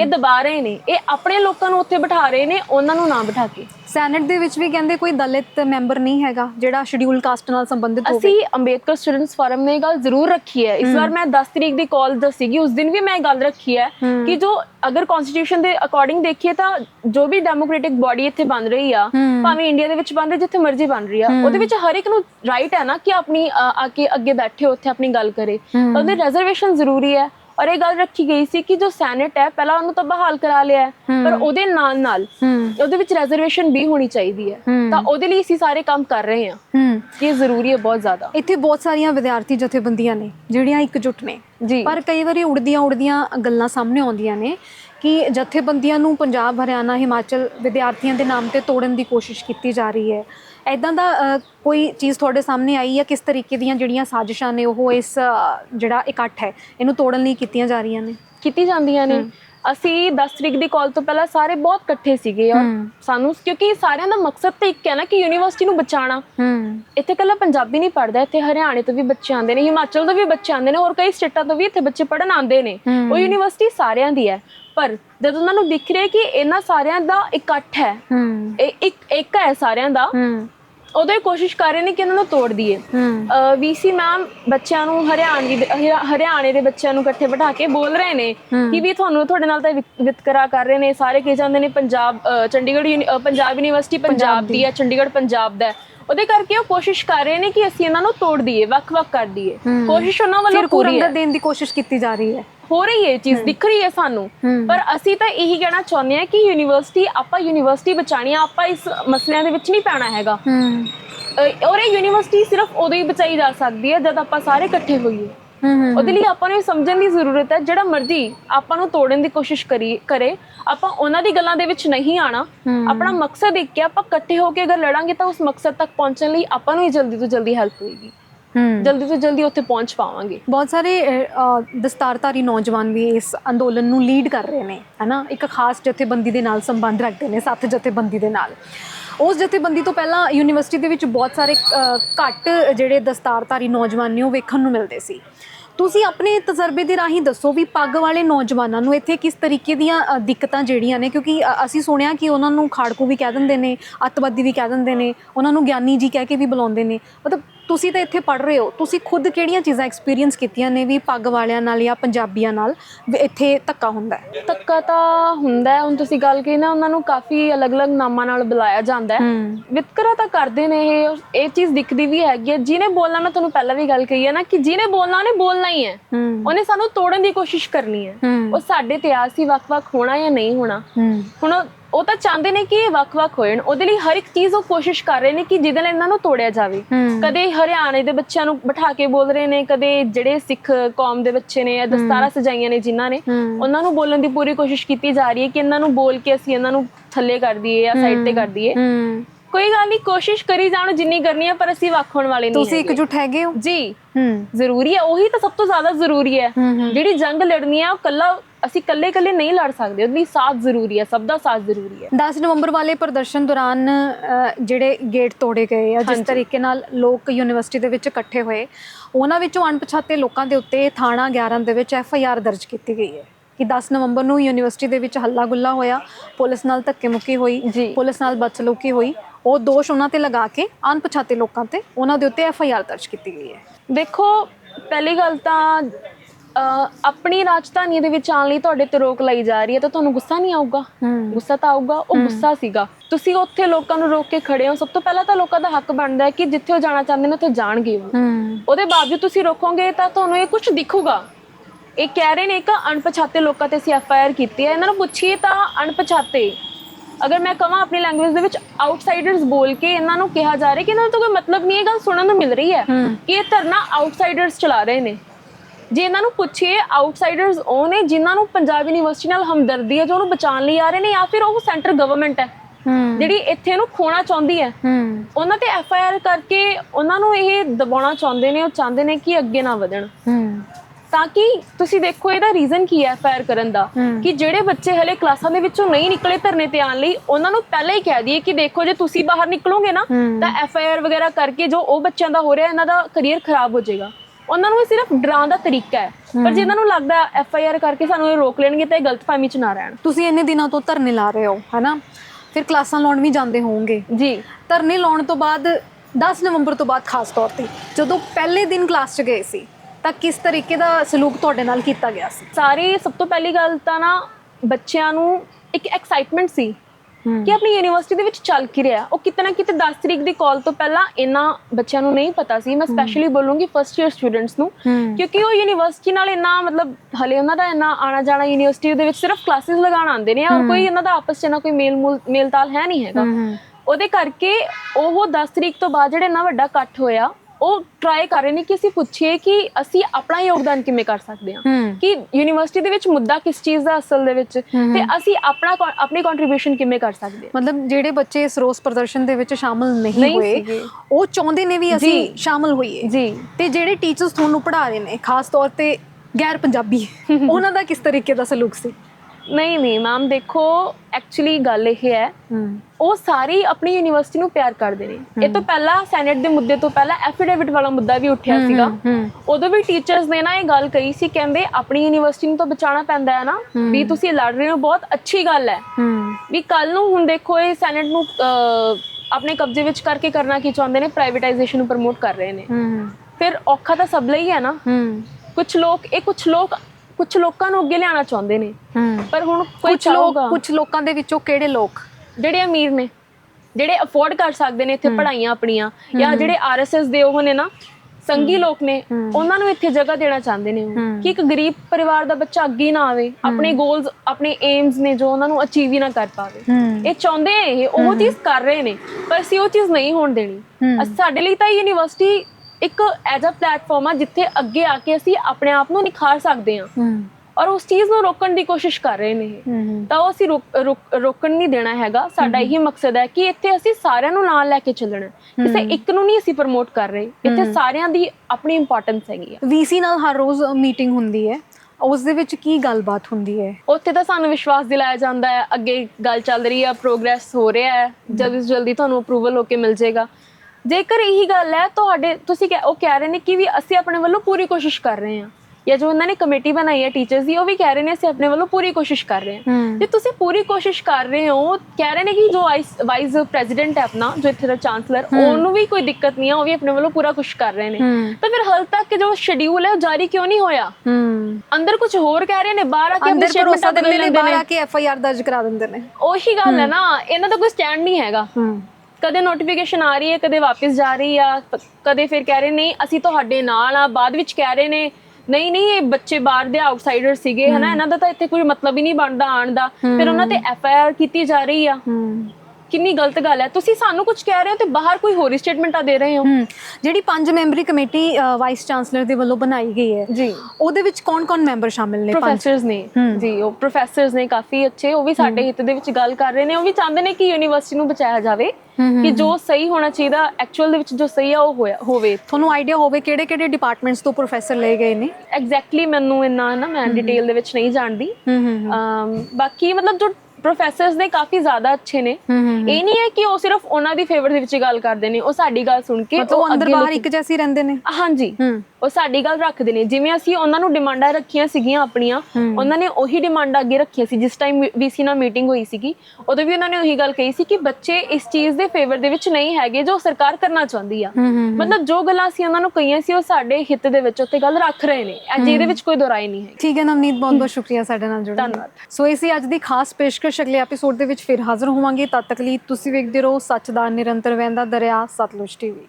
ਇਹ ਦਬਾ ਰਹੇ ਨੇ। ਇਹ ਆਪਣੇ ਲੋਕਾਂ ਨੂੰ ਉੱਥੇ ਬਿਠਾ ਰਹੇ ਨੇ ਉਹਨਾਂ ਨੂੰ ਨਾ ਬਿਠਾ ਕੇ। ਸੈਨੇਟ ਦੇ ਵਿੱਚ ਵੀ ਕਹਿੰਦੇ ਕੋਈ ਦਲਿਤ ਮੈਂਬਰ ਨਹੀਂ ਹੈਗਾ ਜਿਹੜਾ ਸ਼ਡਿਊਲ ਕਾਸਟ ਨਾਲ ਸੰਬੰਧਿਤ ਹੋਵੇ। ਅਸੀਂ ਅੰਬੇਦਕਰ ਸਟੂਡੈਂਟਸ ਫੋਰਮ ਨੇ ਗੱਲ ਜ਼ਰੂਰ ਰੱਖੀ ਹੈ। ਇਸ ਵਾਰ ਮੈਂ 10 ਤਰੀਕ ਦੀ ਕਾਲ ਦੱਸੀਗੀ ਉਸ ਦਿਨ ਵੀ ਮੈਂ ਗੱਲ ਰੱਖੀ ਹੈ ਕਿ ਜੋ ਅਗਰ ਕਨਸਟੀਟਿਊਸ਼ਨ ਦੇ ਅਕੋਰਡਿੰਗ ਦੇਖੀਏ ਤਾਂ ਜੋ ਵੀ ਡੈਮੋਕ੍ਰੈਟਿਕ ਬਾਡੀ ਇੱਥੇ ਬਣ ਰਹੀ ਆ ਭਾਵੇਂ ਇੰਡੀਆ ਦੇ ਵਿੱਚ ਬਣ ਰਹੀ ਜਿੱਥੇ ਮਰਜ਼ੀ ਬਣ ਰਹੀ ਆ ਉਹਦੇ ਵਿੱਚ ਹਰ ਇੱਕ ਨੂੰ ਰਾਈਟ ਹੈ ਨਾ ਕਿ ਆਪਣੀ ਆ ਕੇ ਅੱਗੇ ਬੈਠੇ ਉੱਥੇ ਆਪਣੀ ਗੱਲ ਕਰੇ। ਉਹਦੇ ਰਿਜ਼ਰਵੇਸ਼ਨ ਜ਼ਰੂਰੀ ਹੈ। ਔਰ ਇਹ ਗੱਲ ਰੱਖੀ ਗਈ ਸੀ ਕਿ ਜੋ ਸੈਨੇਟ ਹੈ ਪਹਿਲਾਂ ਉਹਨੂੰ ਤਾਂ ਬਹਾਲ ਕਰਾ ਲਿਆ ਹੈ, ਪਰ ਉਹਦੇ ਨਾਲ ਨਾਲ ਉਹਦੇ ਵਿੱਚ ਰਿਜ਼ਰਵੇਸ਼ਨ ਵੀ ਹੋਣੀ ਚਾਹੀਦੀ ਹੈ। ਤਾਂ ਉਹਦੇ ਲਈ ਅਸੀਂ ਸਾਰੇ ਕੰਮ ਕਰ ਰਹੇ ਹਾਂ। ਇਹ ਜ਼ਰੂਰੀ ਹੈ ਬਹੁਤ ਜ਼ਿਆਦਾ। ਇੱਥੇ ਬਹੁਤ ਸਾਰੀਆਂ ਵਿਦਿਆਰਥੀ ਜਥੇਬੰਦੀਆਂ ਨੇ ਜਿਹੜੀਆਂ ਇਕਜੁੱਟ ਨੇ। ਜੀ। ਪਰ ਕਈ ਵਾਰੀ ਉੜਦੀਆਂ ਉੜਦੀਆਂ ਗੱਲਾਂ ਸਾਹਮਣੇ ਆਉਂਦੀਆਂ ਨੇ। ਕਿ ਜਥੇਬੰਦੀਆਂ ਨੂੰ ਪੰਜਾਬ ਹਰਿਆਣਾ ਹਿਮਾਚਲ ਵਿਦਿਆਰਥੀਆਂ ਦੇ ਨਾਮ ਤੇ ਤੋੜਨ ਦੀ ਕੋਸ਼ਿਸ਼ ਕੀਤੀ ਜਾ ਰਹੀ ਹੈ। ਐਦਾਂ ਦਾ ਕੋਈ ਚੀਜ਼ ਤੁਹਾਡੇ ਸਾਹਮਣੇ ਆਈ ਹੈ? ਕਿਸ ਤਰੀਕੇ ਦੀਆਂ ਜਿਹੜੀਆਂ ਸਾਜ਼ਿਸ਼ਾਂ ਨੇ ਉਹ ਇਸ ਜਿਹੜਾ ਇਕੱਠ ਹੈ ਇਹਨੂੰ ਤੋੜਨ ਲਈ ਕੀਤੀਆਂ ਜਾ ਰਹੀਆਂ ਨੇ? ਕੀਤੀ ਜਾਂਦੀਆਂ ਨੇ। ਅਸੀਂ 10 ਤਰੀਕ ਦੀ ਕਾਲ ਤੋਂ ਪਹਿਲਾਂ ਸਾਰੇ ਬਹੁਤ ਇਕੱਠੇ ਸੀਗੇ ਔਰ ਸਾਨੂੰ ਕਿਉਂਕਿ ਸਾਰਿਆਂ ਦਾ ਮਕਸਦ ਤਾਂ ਇੱਕ ਹੈ ਨਾ ਕਿ ਯੂਨੀਵਰਸਿਟੀ ਨੂੰ ਬਚਾਉਣਾ। ਹੂੰ। ਇੱਥੇ ਕੱਲਾ ਪੰਜਾਬੀ ਨਹੀਂ ਪੜਦਾ ਇੱਥੇ ਹਰਿਆਣੇ ਤੋਂ ਵੀ ਬੱਚੇ ਆਉਂਦੇ ਨੇ ਹਿਮਾਚਲ ਤੋਂ ਵੀ ਬੱਚੇ ਆਉਂਦੇ ਨੇ ਹੋਰ ਕਈ ਸਟੇਟਾਂ ਤੋਂ ਵੀ ਇੱਥੇ ਬੱਚੇ ਪੜਨ ਆਉਂਦੇ ਨੇ। ਉਹ ਯੂਨੀਵਰਸਿਟੀ ਸਾਰਿਆਂ ਦੀ ਹੈ। ਪਰ ਜਦੋਂ ਉਹਨਾਂ ਨੂੰ ਦਿਖ ਰਿਹਾ ਕਿ ਇਹਨਾਂ ਸਾਰਿਆਂ ਦਾ ਇਕੱਠ ਹੈ ਹੂੰ। ਇਹ ਇੱਕ ਇੱਕ ਹੈ ਸਾਰਿਆਂ ਦਾ ਹੂੰ। ਉਦੋਂ ਇਹ ਕੋਸ਼ਿਸ਼ ਕਰ ਰਹੇ ਨੇ ਕਿ ਇਹਨਾਂ ਨੂੰ ਤੋੜ ਦਈਏ। ਹੂੰ। ਵੀਸੀ ਮੈਮ ਬੱਚਿਆਂ ਨੂੰ ਹਰਿਆਣਵੀ ਹਰਿਆਣੇ ਦੇ ਬੱਚਿਆਂ ਨੂੰ ਇਕੱਠੇ ਬਿਠਾ ਕੇ ਬੋਲ ਰਹੇ ਨੇ ਕਿ ਵੀ ਤੁਹਾਨੂੰ ਤੁਹਾਡੇ ਨਾਲ ਤਾਂ ਵਿਤ- ਵਿਤਕਰਾ ਕਰ ਰਹੇ ਨੇ ਸਾਰੇ ਕਹੀ ਜਾਂਦੇ ਨੇ ਪੰਜਾਬ ਚੰਡੀਗੜ੍ਹ ਪੰਜਾਬ ਯੂਨੀਵਰਸਿਟੀ ਪੰਜਾਬ ਦੀ। ਹੈ ਚੰਡੀਗੜ੍ਹ ਪੰਜਾਬ ਦਾ ਹੈ। ਉਹਦੇ ਕਰਕੇ ਉਹ ਕੋਸ਼ਿਸ਼ ਕਰ ਰਹੇ ਨੇ ਕਿ ਅਸੀਂ ਇਹਨਾਂ ਨੂੰ ਤੋੜ ਦਈਏ ਵੱਖ-ਵੱਖ ਕਰ ਦਈਏ। ਕੋਸ਼ਿਸ਼ ਉਹਨਾਂ ਵੱਲੋਂ ਪੂਰੀ ਹੈ। ਦੇਣ ਦੀ ਕੋਸ਼ਿਸ਼ ਕੀਤੀ ਜਾ ਰਹੀ ਹੈ। ਹੋ ਰਹੀ ਹੈ ਇਹ ਚੀਜ਼ ਦਿਖ ਰਹੀ ਹੈ ਸਾਨੂੰ। ਪਰ ਅਸੀਂ ਤਾਂ ਇਹੀ ਕਹਿਣਾ ਚਾਹੁੰਦੇ ਹਾਂ ਕਿ ਯੂਨੀਵਰਸਿਟੀ ਆਪਾਂ ਯੂਨੀਵਰਸਿਟੀ ਬਚਾਣੀ ਆ ਆਪਾਂ ਇਸ ਮਸਲਿਆਂ ਦੇ ਵਿੱਚ ਨਹੀਂ ਪੈਣਾ ਹੈਗਾ। ਔਰ ਇਹ ਯੂਨੀਵਰਸਿਟੀ ਸਿਰਫ ਉਦੋਂ ਹੀ ਬਚਾਈ ਜਾ ਸਕਦੀ ਹੈ ਜਦ ਆਪਾਂ ਸਾਰੇ ਇਕੱਠੇ ਹੋਈਏ। ਉਹਦੇ ਲਈ ਆਪਾਂ ਨੂੰ ਸਮਝਣ ਦੀ ਜ਼ਰੂਰਤ ਹੈ ਜਿਹੜਾ ਮਰਜ਼ੀ ਆਪਾਂ ਨੂੰ ਤੋੜਨ ਦੀ ਕੋਸ਼ਿਸ਼ ਕਰੀ ਕਰੇ ਆਪਾਂ ਉਹਨਾਂ ਦੀ ਗੱਲਾਂ ਦੇ ਵਿੱਚ ਨਹੀਂ ਆਣਾ ਆਪਣਾ ਮਕਸਦ ਇੱਕ ਹੈ ਆਪਾਂ ਇਕੱਠੇ ਹੋ ਕੇ ਅਗਰ ਲੜਾਂਗੇ ਤਾਂ ਉਸ ਮਕਸਦ ਤੱਕ ਪਹੁੰਚਣ ਲਈ ਆਪਾਂ ਨੂੰ ਹੀ ਜਲਦੀ ਤੋਂ ਜਲਦੀ ਹੈਲਪ ਹੋਏਗੀ। ਜਲਦੀ ਤੋਂ ਜਲਦੀ ਉੱਥੇ ਪਹੁੰਚ ਪਾਵਾਂਗੇ। ਬਹੁਤ ਸਾਰੇ ਦਸਤਾਰਧਾਰੀ ਨੌਜਵਾਨ ਵੀ ਇਸ ਅੰਦੋਲਨ ਨੂੰ ਲੀਡ ਕਰ ਰਹੇ ਨੇ ਹਨਾ? ਇੱਕ ਖਾਸ ਜਥੇਬੰਦੀ ਦੇ ਨਾਲ ਸੰਬੰਧ ਰੱਖਦੇ ਨੇ ਸੱਤ ਜਥੇਬੰਦੀ ਦੇ ਨਾਲ। ਉਸ ਜਥੇਬੰਦੀ ਤੋਂ ਪਹਿਲਾਂ ਯੂਨੀਵਰਸਿਟੀ ਦੇ ਵਿੱਚ ਬਹੁਤ ਸਾਰੇ ਘੱਟ ਜਿਹੜੇ ਦਸਤਾਰਧਾਰੀ ਨੌਜਵਾਨ ਨੇ ਉਹ ਵੇਖਣ ਨੂੰ ਮਿਲਦੇ ਸੀ। ਤੁਸੀਂ ਆਪਣੇ ਤਜਰਬੇ ਦੇ ਰਾਹੀਂ ਦੱਸੋ ਵੀ ਪੱਗ ਵਾਲੇ ਨੌਜਵਾਨਾਂ ਨੂੰ ਇੱਥੇ ਕਿਸ ਤਰੀਕੇ ਦੀਆਂ ਦਿੱਕਤਾਂ ਜਿਹੜੀਆਂ ਨੇ? ਕਿਉਂਕਿ ਅਸੀਂ ਸੁਣਿਆ ਕਿ ਉਹਨਾਂ ਨੂੰ ਖਾੜਕੂ ਵੀ ਕਹਿ ਦਿੰਦੇ ਨੇ ਅੱਤਵਾਦੀ ਵੀ ਕਹਿ ਦਿੰਦੇ ਨੇ ਉਹਨਾਂ ਨੂੰ ਗਿਆਨੀ ਜੀ ਕਹਿ ਕੇ ਵੀ ਬੁਲਾਉਂਦੇ ਨੇ। ਮਤਲਬ ਤੁਸੀਂ ਤਾਂ ਇੱਥੇ ਪੜ ਰਹੇ ਹੋ ਤੁਸੀਂ ਖੁਦ ਕਿਹੜੀਆਂ ਚੀਜ਼ਾਂ ਐਕਸਪੀਰੀਅੰਸ ਕੀਤੀਆਂ ਨੇ ਵੀ ਪੱਗ ਵਾਲਿਆਂ ਨਾਲ ਜਾਂ ਪੰਜਾਬੀਆਂ ਨਾਲ ਵੀ ਇੱਥੇ ਧੱਕਾ ਹੁੰਦਾ ਹੈ? ਤੱਕਾ ਤਾਂ ਹੁੰਦਾ ਹੈ ਹੁਣ ਤੁਸੀਂ ਗੱਲ ਕਹੀ ਨਾ ਉਹਨਾਂ ਨੂੰ ਕਾਫੀ ਅਲੱਗ-ਅਲੱਗ ਨਾਮਾਂ ਨਾਲ ਬੁਲਾਇਆ ਜਾਂਦਾ ਹੈ। ਵਿਤਕਰਾ ਤਾਂ ਕਰਦੇ ਨੇ ਇਹ ਇਹ ਚੀਜ਼ ਦਿਖਦੀ ਵੀ ਹੈਗੀ ਹੈ। ਜਿਹਨੇ ਬੋਲਣਾ ਮੈਂ ਤੁਹਾਨੂੰ ਪਹਿਲਾਂ ਵੀ ਗੱਲ ਕਹੀ ਹੈ ਨਾ ਕਿ ਜਿਹਨੇ ਬੋਲਣਾ ਉਹਨੇ ਬੋਲਣਾ ਹੀ ਹੈ। ਉਹਨੇ ਸਾਨੂੰ ਤੋੜਨ ਦੀ ਕੋਸ਼ਿਸ਼ ਕਰਨੀ ਹੈ। ਉਹ ਸਾਡੇ ਤੇ ਆਸ ਹੀ ਵੱਖ-ਵੱਖ ਹੋਣਾ ਜਾਂ ਨਹੀਂ ਹੋਣਾ। ਹੁਣ ਉਹ- ਤਾਂ ਚਾਹੁੰਦੇ ਨੇ ਕਿ ਇਹ ਵੱਖ-ਵੱਖ ਹੋਣ ਉਹਦੇ ਲਈ ਹਰ ਇੱਕ ਚੀਜ਼ ਉਹ ਕੋਸ਼ਿਸ਼ ਕਰ ਰਹੇ ਨੇ ਕਿ ਜਿਹਦੇ ਨਾਲ ਇਹਨਾਂ ਨੂੰ ਤੋੜਿਆ ਜਾਵੇ। ਕਦੇ ਹਰਿਆਣੇ ਦੇ ਬੱਚਿਆਂ ਨੂੰ ਬਿਠਾ ਕੇ ਬੋਲ ਰਹੇ ਨੇ ਕਦੇ ਜਿਹੜੇ ਸਿੱਖ ਕੌਮ ਦੇ ਬੱਚੇ ਨੇ ਜਾਂ ਦਸਤਾਰਾਂ ਸਜਾਈਆਂ ਨੇ ਜਿਨ੍ਹਾਂ ਨੇ। ਉਹਨਾਂ ਨੂੰ ਬੋਲਣ ਦੀ ਪੂਰੀ ਕੋਸ਼ਿਸ਼ ਕੀਤੀ ਜਾ ਰਹੀ ਹੈ ਕਿ ਇਹਨਾਂ ਨੂੰ ਬੋਲ ਕੇ ਅਸੀਂ ਇਹਨਾਂ ਨੂੰ ਥੱਲੇ ਕਰ ਦਈਏ ਜਾਂ ਸਾਈਡ ਤੇ ਕਰ ਦਈਏ। ਕੋਈ ਗੱਲ ਨਹੀਂ ਕੋਸ਼ਿਸ਼ ਕਰੀ ਜਾਣੋ ਜਿੰਨੀ ਕਰਨੀ ਹੈ ਪਰ ਅਸੀਂ ਵੱਖ ਹੋਣ ਵਾਲੇ ਨਹੀਂ ਤੁਸੀਂ। ਇਕਜੁੱਟ ਹੈਗੇ ਹੋ? ਜੀ। ਹੂੰ। ਜ਼ਰੂਰੀ ਹੈ ਉਹੀ ਤਾਂ ਸਭ ਤੋਂ ਜ਼ਿਆਦਾ ਜ਼ਰੂਰੀ ਹੂੰ। ਜਿਹੜੀ ਜੰਗ ਲੜਨੀ ਹੈ ਉਹ ਕੱਲਾ ਅਸੀਂ ਕੱਲੇ ਕੱਲੇ ਨਹੀਂ ਲੜ ਸਕਦੇ ਉਹਦੇ ਸਾਥ ਜ਼ਰੂਰੀ ਹੈ ਸਭ ਦਾ ਸਾਥ ਜ਼ਰੂਰੀ ਹੈ। 10 ਨਵੰਬਰ ਵਾਲੇ ਪ੍ਰਦਰਸ਼ਨ ਦੌਰਾਨ ਅ, ਜਿਹੜੇ ਗੇਟ ਤੋੜੇ ਗਏ ਆ ਜਿਸ ਤਰੀਕੇ ਨਾਲ ਲੋਕ ਯੂਨੀਵਰਸਿਟੀ ਦੇ ਵਿੱਚ ਇਕੱਠੇ ਹੋਏ ਉਹਨਾਂ ਵਿੱਚੋਂ ਅਣਪਛਾਤੇ ਲੋਕਾਂ ਦੇ ਉੱਤੇ ਥਾਣਾ 11 ਦੇ ਵਿੱਚ ਐਫ ਆਈ ਆਰ ਦਰਜ ਕੀਤੀ ਗਈ ਹੈ ਕਿ 10 ਨਵੰਬਰ ਨੂੰ ਯੂਨੀਵਰਸਿਟੀ ਦੇ ਵਿੱਚ ਹੱਲਾ ਗੁੱਲਾ ਹੋਇਆ ਪੁਲਿਸ ਨਾਲ ਧੱਕੇ ਮੁੱਕੀ ਹੋਈ ਜੀ। ਪੁਲਿਸ ਨਾਲ ਬਦਸਲੂਕੀ ਹੋਈ ਉਹ ਦੋਸ਼ ਉਹਨਾਂ ਤੇ ਲਗਾ ਕੇ ਅਣਪਛਾਤੇ ਲੋਕਾਂ ਤੇ ਉਹਨਾਂ ਦੇ ਉੱਤੇ ਐਫ ਆਈ ਆਰ ਦਰਜ ਕੀਤੀ ਗਈ ਹੈ। ਦੇਖੋ ਪਹਿਲੀ ਗੱਲ ਤਾਂ ਆਪਣੀ ਰਾਜਧਾਨੀ ਦੇ ਵਿੱਚ ਆਉਣ ਲਈ ਤੁਹਾਡੇ ਤੇ ਰੋਕ ਲਾਈ ਜਾ ਰਹੀ ਹੈ ਤਾਂ ਤੁਹਾਨੂੰ ਗੁੱਸਾ ਨਹੀਂ ਆਊਗਾ? ਗੁੱਸਾ ਤਾਂ ਆਊਗਾ ਉਹ ਗੁੱਸਾ ਸੀਗਾ। ਤੁਸੀਂ ਉੱਥੇ ਲੋਕਾਂ ਨੂੰ ਰੋਕ ਕੇ ਖੜੇ ਹੋ। ਸਭ ਤੋਂ ਪਹਿਲਾਂ ਤਾਂ ਲੋਕਾਂ ਦਾ ਹੱਕ ਬਣਦਾ ਹੈ ਕਿ ਜਿੱਥੇ ਉਹ ਜਾਣਾ ਚਾਹੁੰਦੇ ਨੇ ਉੱਥੇ ਜਾਣਗੇ ਉਹ। ਉਹਦੇ ਬਾਵਜੂਦ ਤੁਸੀਂ ਰੋਕੋਗੇ ਤਾਂ ਤੁਹਾਨੂੰ ਇਹ ਕੁਝ ਦਿਖੂਗਾ। ਇਹ ਕਹਿ ਰਹੇ ਨੇ ਕਿ ਅਣਪਛਾਤੇ ਲੋਕਾਂ ਤੇ ਅਸੀਂ ਐਫ ਆਈ ਆਰ ਕੀਤੀ ਹੈ। ਇਹਨਾਂ ਨੂੰ ਪੁੱਛੀਏ ਤਾਂ ਅਣਪਛਾਤੇ। ਅਗਰ ਮੈਂ ਕਹਾਂ ਆਪਣੀ ਲੈਂਗੁਏਜ ਦੇ ਵਿੱਚ ਆਊਟਸਾਈਡਰਸ ਬੋਲ ਕੇ ਇਹਨਾਂ ਨੂੰ ਕਿਹਾ ਜਾ ਰਿਹਾ ਕਿ ਇਹਨਾਂ ਨੂੰ ਤਾਂ ਕੋਈ ਮਤਲਬ ਨਹੀਂ ਇਹ ਗੱਲ ਸੁਣਨ ਨੂੰ ਮਿਲ ਰਹੀ ਹੈ ਕਿ ਇਹ ਧਰਨਾ ਆਊਟਸਾਈਡਰਸ ਚਲਾ ਰਹੇ ਨੇ। ਜੇ ਇਹਨਾਂ ਨੂੰ ਪੁੱਛੀਏ ਆਊਟਸਾਈਡਰਸ ਉਹ ਨੇ ਜਿਨ੍ਹਾਂ ਨੂੰ ਪੰਜਾਬ ਯੂਨੀਵਰਸਿਟੀ ਨਾਲ ਹਮਦਰਦੀ ਹੈ ਜੋ ਉਹਨੂੰ ਬਚਾਉਣ ਲਈ ਆ ਰਹੇ ਨੇ ਜਾਂ ਫਿਰ ਉਹ ਸੈਂਟਰ ਗਵਰਨਮੈਂਟ ਹੈ ਜਿਹੜੀ ਇੱਥੇ ਇਹਨੂੰ ਖੋਣਾ ਚਾਹੁੰਦੀ ਹੈ। ਉਹਨਾਂ ਤੇ ਐਫ ਆਈ ਆਰ ਕਰਕੇ ਉਹਨਾਂ ਨੂੰ ਇਹ ਦਬਾਉਣਾ ਚਾਹੁੰਦੇ ਨੇ ਉਹ ਚਾਹੁੰਦੇ ਨੇ ਕਿ ਅੱਗੇ ਨਾ ਵਧਣ। ਤਾਂ ਕਿ ਤੁਸੀਂ ਦੇਖੋ ਇਹਦਾ ਰੀਜ਼ਨ ਕੀ ਹੈ ਫਾਇਰ ਕਰਨ ਦਾ। ਕਿ ਜਿਹੜੇ ਬੱਚੇ ਹਲੇ ਕਲਾਸਾਂ ਦੇ ਵਿੱਚੋਂ ਨਹੀਂ ਨਿਕਲੇ ਧਰਨੇ ਤੇ ਆਉਣ ਲਈ ਉਹਨਾਂ ਨੂੰ ਪਹਿਲਾਂ ਹੀ ਕਹਿ ਦਈਏ ਕਿ ਦੇਖੋ ਜੇ ਤੁਸੀਂ ਬਾਹਰ ਨਿਕਲੋਗੇ ਨਾ। ਤਾਂ ਐਫ ਆਈ ਆਰ ਵਗੈਰਾ ਕਰਕੇ ਜੋ ਉਹ ਬੱਚਿਆਂ ਦਾ ਹੋ ਰਿਹਾ ਇਹਨਾਂ ਦਾ ਕਰੀਅਰ ਖਰਾਬ ਹੋ ਜਾਏਗਾ। ਉਹਨਾਂ ਨੂੰ ਇਹ ਸਿਰਫ ਡਰਾਉਣ ਦਾ ਤਰੀਕਾ ਹੈ। ਪਰ ਜੇ ਇਹਨਾਂ ਨੂੰ ਲੱਗਦਾ ਐਫ ਆਈ ਆਰ ਕਰਕੇ ਸਾਨੂੰ ਇਹ ਰੋਕ ਲੈਣਗੇ ਤਾਂ ਇਹ ਗਲਤਫਹਿਮੀ ਚ ਨਾ ਰਹਿਣ। ਤੁਸੀਂ ਇੰਨੇ ਦਿਨਾਂ ਤੋਂ ਧਰਨੇ ਲਾ ਰਹੇ ਹੋ ਹਨਾ? ਫਿਰ ਕਲਾਸਾਂ ਲਾਉਣ ਵੀ ਜਾਂਦੇ ਹੋਵੋਗੇ। ਜੀ। ਧਰਨੇ ਲਾਉਣ ਤੋਂ ਬਾਅਦ 10 ਨਵੰਬਰ ਤੋਂ ਬਾਅਦ ਖਾਸ ਤੌਰ ਤੇ ਜਦੋਂ ਪਹਿਲੇ ਦਿਨ ਕਲਾਸ 'ਚ ਗਏ ਸੀ ਤਾਂ ਕਿਸ ਤਰੀਕੇ ਦਾ ਸਲੂਕ ਤੁਹਾਡੇ ਨਾਲ ਕੀਤਾ ਗਿਆ ਸੀ? ਸਾਰੇ ਸਭ ਤੋਂ ਪਹਿਲੀ ਗੱਲ ਤਾਂ ਨਾ ਬੱਚਿਆਂ ਨੂੰ ਇੱਕ ਐਕਸਾਈਟਮੈਂਟ ਸੀ। ਕਿ ਆਪਣੀ ਯੂਨੀਵਰਸਿਟੀ ਦੇ ਵਿੱਚ ਚੱਲ ਕੀ ਰਿਹਾ? ਉਹ ਕਿਤੇ ਨਾ ਕਿਤੇ 10 ਤਰੀਕ ਦੀ ਕਾਲ ਤੋਂ ਪਹਿਲਾਂ ਇਹਨਾਂ ਬੱਚਿਆਂ ਨੂੰ ਨਹੀਂ ਪਤਾ ਸੀ। ਮੈਂ ਸਪੈਸ਼ਲੀ ਬੋਲੂੰਗੀ ਫਰਸਟ ਇਅਰ ਸਟੂਡੈਂਟਸ ਨੂੰ ਕਿਉਂਕਿ ਉਹ ਯੂਨੀਵਰਸਿਟੀ ਨਾਲ ਇੰਨਾ ਮਤਲਬ ਹਲੇ ਉਹਨਾਂ ਦਾ ਇੰਨਾ ਆਣਾ ਜਾਣਾ ਯੂਨੀਵਰਸਿਟੀ ਦੇ ਵਿੱਚ ਸਿਰਫ ਕਲਾਸਿਸ ਲਗਾਉਣ ਆਉਂਦੇ ਨੇ ਔਰ ਕੋਈ ਇਹਨਾਂ ਦਾ ਆਪਸ 'ਚ ਨਾ ਕੋਈ ਮੇਲ ਮੂਲ ਮੇਲਤਾਲ ਹੈ ਨਹੀਂ ਹੈਗਾ। ਉਹਦੇ ਕਰਕੇ ਉਹ 10 ਤਰੀਕ ਤੋਂ ਬਾਅਦ ਜਿਹੜੇ ਇੰਨਾ ਵੱਡਾ ਇਕੱਠ ਹੋਇਆ ਉਹ ਟਰਾਈ ਕਰ ਰਹੇ ਨੇ ਕਿ ਅਸੀਂ ਪੁੱਛੀਏ ਕਿ ਅਸੀਂ ਆਪਣਾ ਯੋਗਦਾਨ ਕਿਵੇਂ ਕਰ ਸਕਦੇ ਹਾਂ। ਕਿ ਯੂਨੀਵਰਸਿਟੀ ਦੇ ਵਿੱਚ ਮੁੱਦਾ ਕਿਸ ਚੀਜ਼ ਦਾ ਅਸਲ ਦੇ ਵਿੱਚ ਤੇ ਅਸੀਂ ਆਪਣਾ ਆਪਣੀ ਕੰਟਰੀਬਿਊਸ਼ਨ ਕਿਵੇਂ ਕਰ ਸਕਦੇ ਹਾਂ। ਮਤਲਬ ਜਿਹੜੇ ਬੱਚੇ ਇਸ ਰੋਸ ਪ੍ਰਦਰਸ਼ਨ ਦੇ ਵਿੱਚ ਸ਼ਾਮਲ ਨਹੀਂ ਹੋਏ। ਉਹ ਚਾਹੁੰਦੇ ਨੇ ਵੀ ਅਸੀਂ। ਸ਼ਾਮਲ ਹੋਈਏ। ਜੀ। ਤੇ ਜਿਹੜੇ ਟੀਚਰਸ ਤੁਹਾਨੂੰ ਪੜ੍ਹਾ ਰਹੇ ਨੇ ਖਾਸ ਤੌਰ ਤੇ ਗੈਰ ਪੰਜਾਬੀ ਉਹਨਾਂ ਦਾ ਕਿਸ ਤਰੀਕੇ ਦਾ ਸਲੂਕ ਸੀ? ਨਹੀਂ ਨਹੀਂ ਮੈਮ ਦੇਖੋ ਐਕਚੁਅਲੀ ਗੱਲ ਇਹ ਹੈ ਉਹ ਸਾਰੇ ਆਪਣੀ ਯੂਨੀਵਰਸਿਟੀ ਨੂੰ ਪਿਆਰ ਕਰਦੇ ਨੇ। ਇਹ ਤੋਂ ਪਹਿਲਾਂ ਸੈਨੇਟ ਦੇ ਮੁੱਦੇ ਤੋਂ ਪਹਿਲਾਂ ਐਫੀਡੇਵਿਟ ਵਾਲਾ ਮੁੱਦਾ ਵੀ ਉੱਠਿਆ ਸੀਗਾ। ਉਦੋਂ ਵੀ ਟੀਚਰਸ ਨੇ ਨਾ ਇਹ ਗੱਲ ਕਹੀ ਸੀ ਕਹਿੰਦੇ ਆਪਣੀ ਯੂਨੀਵਰਸਿਟੀ ਨੂੰ ਤਾਂ ਬਚਾਉਣਾ ਪੈਂਦਾ ਹੈ ਨਾ ਵੀ ਤੁਸੀਂ ਲੜ ਰਹੇ ਹੋ ਬਹੁਤ ਅੱਛੀ ਗੱਲ ਹੈ। ਵੀ ਕੱਲ ਨੂੰ ਹੁਣ ਦੇਖੋ ਇਹ ਸੈਨੇਟ ਨੂੰ ਆਪਣੇ ਕਬਜ਼ੇ ਵਿੱਚ ਕਰਕੇ ਕਰਨਾ ਕੀ ਚਾਹੁੰਦੇ ਨੇ ਪ੍ਰਾਈਵੇਟਾਈਜੇਸ਼ਨ ਨੂੰ ਪ੍ਰਮੋਟ ਕਰ ਰਹੇ ਨੇ। ਫਿਰ ਔਖਾ ਤਾਂ ਸਭ ਲਈ ਹੈ ਨਾ। ਕੁਝ ਲੋਕ ਇਹ ਕੁਝ ਲੋਕ ਕੁਝ ਲੋਕਾਂ ਨੂੰ ਅੱਗੇ ਲਿਆਉਣਾ ਚਾਹੁੰਦੇ ਨੇ। ਪਰ ਹੁਣ ਕੋਈ ਕੁਝ ਲੋਕ ਚਾਹੂਗਾ। ਕੁਝ ਲੋਕਾਂ ਦੇ ਵਿੱਚੋਂ ਕਿਹੜੇ ਲੋਕ? ਜਿਹੜੇ ਅਮੀਰ ਨੇ ਜਿਹੜੇ ਅਫੋਰਡ ਕਰ ਸਕਦੇ ਨੇ ਇੱਥੇ ਪੜ੍ਹਾਈਆਂ ਆਪਣੀਆਂ ਜਾਂ ਜਿਹੜੇ ਆਰਐਸਐਸ ਦੇ ਉਹ ਨੇ ਨਾ ਸੰਗੀ ਲੋਕ ਨੇ ਉਹਨਾਂ ਨੂੰ ਇੱਥੇ ਜਗ੍ਹਾ ਦੇਣਾ ਚਾਹੁੰਦੇ ਨੇ ਉਹ। ਕਿ ਇੱਕ ਗਰੀਬ ਪਰਿਵਾਰ ਦਾ ਬੱਚਾ ਅੱਗੇ ਨਾ ਆਵੇ ਆਪਣੇ ਗੋਲਸ ਆਪਣੇ ਏਮਸ ਨੇ ਜੋ ਉਹਨਾਂ ਨੂੰ ਅਚੀਵ ਹੀ ਨਾ ਕਰ ਪਾਵੇ। ਇਹ ਚਾਹੁੰਦੇ ਆ ਇਹ ਉਹ ਚੀਜ਼ ਕਰ ਰਹੇ ਨੇ ਪਰ ਅਸੀਂ ਉਹ ਚੀਜ਼ ਨਹੀਂ ਹੋਣ ਦੇਣੀ। ਅਸ- ਸਾਡੇ ਲਈ ਤਾਂ ਯੂਨੀਵਰਸਿਟੀ ਇੱਕ ਐਜ ਅ ਪਲੇਟਫਾਰਮ ਆ ਜਿੱਥੇ ਅੱਗੇ ਆ ਕੇ ਅਸੀਂ ਆਪਣੇ ਆਪ ਨੂੰ ਨਿਖਾਰ ਸਕਦੇ ਹਾਂ। ਹੂੰ। ਔਰ ਉਸ ਚੀਜ਼ ਨੂੰ ਰੋਕਣ ਦੀ ਕੋਸ਼ਿਸ਼ ਕਰ ਰਹੇ ਨੇ ਹੂੰ ਤਾਂ ਉਹ ਅਸੀਂ ਰੋਕ- ਰੋਕ- ਰੋਕਣ ਨਹੀਂ ਦੇਣਾ ਹੈਗਾ। ਸਾਡਾ ਇਹੀ ਮਕਸਦ ਹੈ ਕਿ ਇੱਥੇ ਅਸੀਂ ਸਾਰਿਆਂ ਨੂੰ ਨਾਲ ਲੈ ਕੇ ਚੱਲਣਾ। ਹੈ। ਕਿਸੇ ਇੱਕ ਨੂੰ ਨਹੀਂ ਅਸੀਂ ਪ੍ਰਮੋਟ ਕਰ ਰਹੇ। ਇੱਥੇ ਸਾਰਿਆਂ ਦੀ ਆਪਣੀ ਇੰਪੋਰਟੈਂਸ ਹੈਗੀ ਆ। ਵੀਸੀ ਨਾਲ ਹਰ ਰੋਜ਼ ਮੀਟਿੰਗ ਹੁੰਦੀ ਹੈ। ਉਸ ਦੇ ਵਿੱਚ ਕੀ ਗੱਲਬਾਤ ਹੁੰਦੀ ਹੈ? ਉੱਥੇ ਤਾਂ ਸਾਨੂੰ ਵਿਸ਼ਵਾਸ ਦਿਲਾਇਆ ਜਾਂਦਾ ਹੈ। ਅੱਗੇ ਗੱਲ ਚੱਲ ਰਹੀ ਹੈ ਪ੍ਰੋਗਰੈਸ ਹੋ ਰਿਹਾ ਹੈ। ਜਲਦੀ ਤੋਂ ਜਲਦੀ ਤੁਹਾਨੂੰ ਅਪਰੂਵਲ ਹੋ ਕੇ ਮਿਲ ਜਾਏਗਾ। ਜੇਕਰ ਇਹੀ ਗੱਲ ਹੈ ਤੁਹਾਡੇ ਤੁਸੀਂ ਕਹਿ- ਉਹ ਕਹਿ ਰਹੇ ਨੇ ਕਿ ਵੀ ਅਸੀਂ ਆਪਣੇ ਵੱਲੋਂ ਪੂਰੀ ਕੋਸ਼ਿਸ਼ ਕਰ ਰਹੇ ਹਾਂ। ਜਾਂ ਜੋ ਉਹਨਾਂ ਨੇ ਕਮੇਟੀ ਬਣਾਈ ਹੈ ਟੀਚਰਸ ਦੀ ਉਹ ਵੀ ਕਹਿ ਰਹੇ ਨੇ ਅਸੀਂ ਆਪਣੇ ਵੱਲੋਂ ਪੂਰੀ ਕੋਸ਼ਿਸ਼ ਕਰ ਰਹੇ ਹਾਂ। ਜੇ ਤੁਸੀਂ ਪੂਰੀ ਕੋਸ਼ਿਸ਼ ਕਰ ਰਹੇ ਹੋ ਕਹਿ ਰਹੇ ਨੇ ਕਿ ਜੋ ਵਾਈਸ ਪ੍ਰੈਜ਼ੀਡੈਂਟ ਹੈ ਆਪਣਾ ਜੋ ਇੱਥੇ ਦਾ ਚਾਂਸਲਰ ਉਹਨੂੰ ਵੀ ਕੋਈ ਦਿੱਕਤ ਨਹੀਂ ਹੈ ਉਹ ਵੀ ਆਪਣੇ ਵੱਲੋਂ ਪੂਰਾ ਕੁਝ ਕਰ ਰਹੇ ਨੇ। ਤਾਂ ਫਿਰ ਹਾਲ ਤੱਕ ਜੋ ਸ਼ਡਿਊਲ ਹੈ ਉਹ ਜਾਰੀ ਕਿਉਂ ਨਹੀਂ ਹੋਇਆ? ਅੰਦਰ ਕੁਝ ਹੋਰ ਕਹਿ ਰਹੇ ਨੇ ਬਾਹਰ ਆ ਕੇ ਅੰਦਰ ਭਰੋਸਾ ਦਿੰਦੇ ਨੇ ਬਾਹਰ ਆ ਕੇ ਐਫ ਆਈ ਆਰ ਦਰਜ ਕਰਾ ਦਿੰਦੇ ਨੇ। ਉਹੀ ਗੱਲ ਹੈ ਨਾ ਇਹਨਾਂ ਦਾ ਕੋਈ ਸਟੈਂਡ ਨਹੀਂ ਹੈਗਾ। ਕਦੇ ਨੋਟੀਫਿਕੇਸ਼ਨ ਆ ਰਹੀ ਹੈ ਕਦੇ ਵਾਪਸ ਜਾ ਰਹੀ ਆ ਕਦੇ ਫਿਰ ਕਹਿ ਰਹੇ ਨਹੀਂ ਅਸੀਂ ਤੁਹਾਡੇ ਨਾਲ ਆ। ਬਾਅਦ ਵਿੱਚ ਕਹਿ ਰਹੇ ਨੇ ਨਹੀਂ ਨਹੀਂ ਇਹ ਬੱਚੇ ਬਾਹਰ ਦੇ ਆਊਟਸਾਈਡਰ ਸੀਗੇ ਹਨਾ ਇਹਨਾਂ ਦਾ ਤਾਂ ਇੱਥੇ ਕੋਈ ਮਤਲਬ ਹੀ ਨਹੀਂ ਬਣਦਾ ਆਣ ਦਾ। ਫਿਰ ਉਹਨਾਂ ਤੇ ਐਫ ਆਈ ਆਰ ਕੀਤੀ ਜਾ ਰਹੀ ਆ। ਹੂੰ। ਕਿੰਨੀ ਗਲਤ ਗੱਲ ਹੈ। ਤੁਸੀਂ ਸਾਨੂੰ ਕੁਝ ਕਹਿ ਰਹੇ ਹੋ ਤੇ ਬਾਹਰ ਕੋਈ ਹੋਰ ਸਟੇਟਮੈਂਟਾਂ ਦੇ ਰਹੇ ਹੋ। ਹੂੰ ਜਿਹੜੀ ਪੰਜ ਮੈਂਬਰੀ ਕਮੇਟੀ ਵਾਈਸ ਚਾਂਸਲਰ ਦੇ ਵੱਲੋਂ ਬਣਾਈ ਗਈ ਹੈ। ਜੀ। ਉਹਦੇ ਵਿੱਚ ਕੌਣ-ਕੌਣ ਮੈਂਬਰ ਸ਼ਾਮਿਲ ਨੇ ਪ੍ਰੋਫੈਸਰਸ ਨੇ। ਜੀ ਉਹ ਪ੍ਰੋਫੈਸਰਸ ਨੇ ਕਾਫੀ ਅੱਛੇ ਉਹ ਵੀ ਸਾਡੇ ਹਿੱਤ ਦੇ ਵਿੱਚ ਗੱਲ ਕਰ ਰਹੇ ਨੇ। ਉਹ ਵੀ ਚਾਹੁੰਦੇ ਨੇ ਕਿ ਯੂਨੀਵਰਸਿਟੀ ਨੂੰ ਬਚਾਇਆ ਜਾਵੇ ਕਿ ਜੋ ਸਹੀ ਹੋਣਾ ਚਾਹੀਦਾ ਐਕਚੁਅਲ ਦੇ ਵਿੱਚ ਜੋ ਸਹੀ ਆ ਉਹ ਹੋਵੇ। ਤੁਹਾਨੂੰ ਆਈਡੀਆ ਹੋਵੇ ਕਿਹੜੇ-ਕਿਹੜੇ ਡਿਪਾਰਟਮੈਂਟਸ ਤੋਂ ਪ੍ਰੋਫੈਸਰ ਲਏ ਗਏ ਨੇ? ਐਗਜ਼ੈਕਟਲੀ ਮੈਨੂੰ ਇੰਨਾ ਨਾ ਮੈਂ ਡਿਟੇਲ ਦੇ ਵਿੱਚ ਨਹੀਂ ਜਾਣਦੀ। ਬਾਕੀ ਮਤਲਬ ਜੋ ਪ੍ਰੋਫੈਸਰਸ ਨੇ ਕਾਫੀ ਜ਼ਿਆਦਾ ਅੱਛੇ ਨੇ। ਇਹ ਨਹੀਂ ਹੈ ਕਿ ਉਹ ਸਿਰਫ ਉਹਨਾਂ ਦੀ ਫੇਵਰ ਦੇ ਵਿੱਚ ਗੱਲ ਕਰਦੇ ਨੇ ਉਹ ਸਾਡੀ ਗੱਲ ਸੁਣ ਕੇ ਉਹ ਅੰਦਰ ਬਾਹਰ ਇੱਕ ਜੈਸੀ ਰਹਿੰਦੇ ਨੇ। ਹਾਂਜੀ। ਹੂੰ। ਉਹ ਸਾਡੀ ਗੱਲ ਰੱਖਦੇ ਨੇ। ਜਿਵੇਂ ਅਸੀਂ ਉਹਨਾਂ ਨੂੰ ਡਿਮਾਂਡਾਂ ਰੱਖੀਆਂ ਸੀਗੀਆਂ ਆਪਣੀਆਂ ਉਹਨਾਂ ਨੇ ਉਹੀ ਡਿਮਾਂਡਾਂ ਅੱਗੇ ਰੱਖੀਆਂ ਸੀ। ਜਿਸ ਟਾਈਮ ਵੀਸੀ ਨਾਲ ਮੀਟਿੰਗ ਹੋਈ ਸੀਗੀ ਉਦੋਂ ਵੀ ਉਹਨਾਂ ਨੇ ਉਹੀ ਗੱਲ ਕਹੀ ਸੀ ਕਿ ਬੱਚੇ ਇਸ ਚੀਜ਼ ਦੇ ਫੇਵਰ ਦੇ ਵਿੱਚ ਨਹੀਂ ਹੈਗੇ ਜੋ ਸਰਕਾਰ ਕਰਨਾ ਚਾਹੁੰਦੀ ਆ। ਮਤਲਬ ਜੋ ਗੱਲਾਂ ਅਸੀਂ ਉਹਨਾਂ ਨੂੰ ਕਹੀਆਂ ਸੀ ਉਹ ਸਾਡੇ ਹਿੱਤ ਦੇ ਵਿੱਚ ਉੱਤੇ ਗੱਲ ਰੱਖ ਰਹੇ ਨੇ। ਅੱਜ ਇਹਦੇ ਵਿੱਚ ਕੋਈ ਦੁਰਾਈ ਨਹੀਂ ਹੈ ਠੀਕ ਹੈ ਨਵਨੀਤ ਬਹੁਤ ਬਹੁਤ ਸ਼ੁਕਰੀਆ ਸਾਡੇ ਨਾਲ ਜੁੜਨ ਲਈ ਧੰਨਵਾਦ। ਸੋ ਇਹ ਸੀ ਅੱਜ ਦੀ ਖਾਸ ਪੇਸ਼ਕਸ਼। ਅਗਲੇ ਐਪੀਸੋਡ ਦੇ ਵਿੱਚ ਫਿਰ ਹਾਜ਼ਰ ਹੋਵਾਂਗੇ। ਤਦ ਤੱਕ ਲਈ ਤੁਸੀਂ ਵੇਖਦੇ ਰਹੋ ਸੱਚ ਦਾ ਨਿਰੰਤਰ ਵਹਿੰਦਾ ਦਰਿਆ ਸਤਲੁਜ ਟੀਵੀ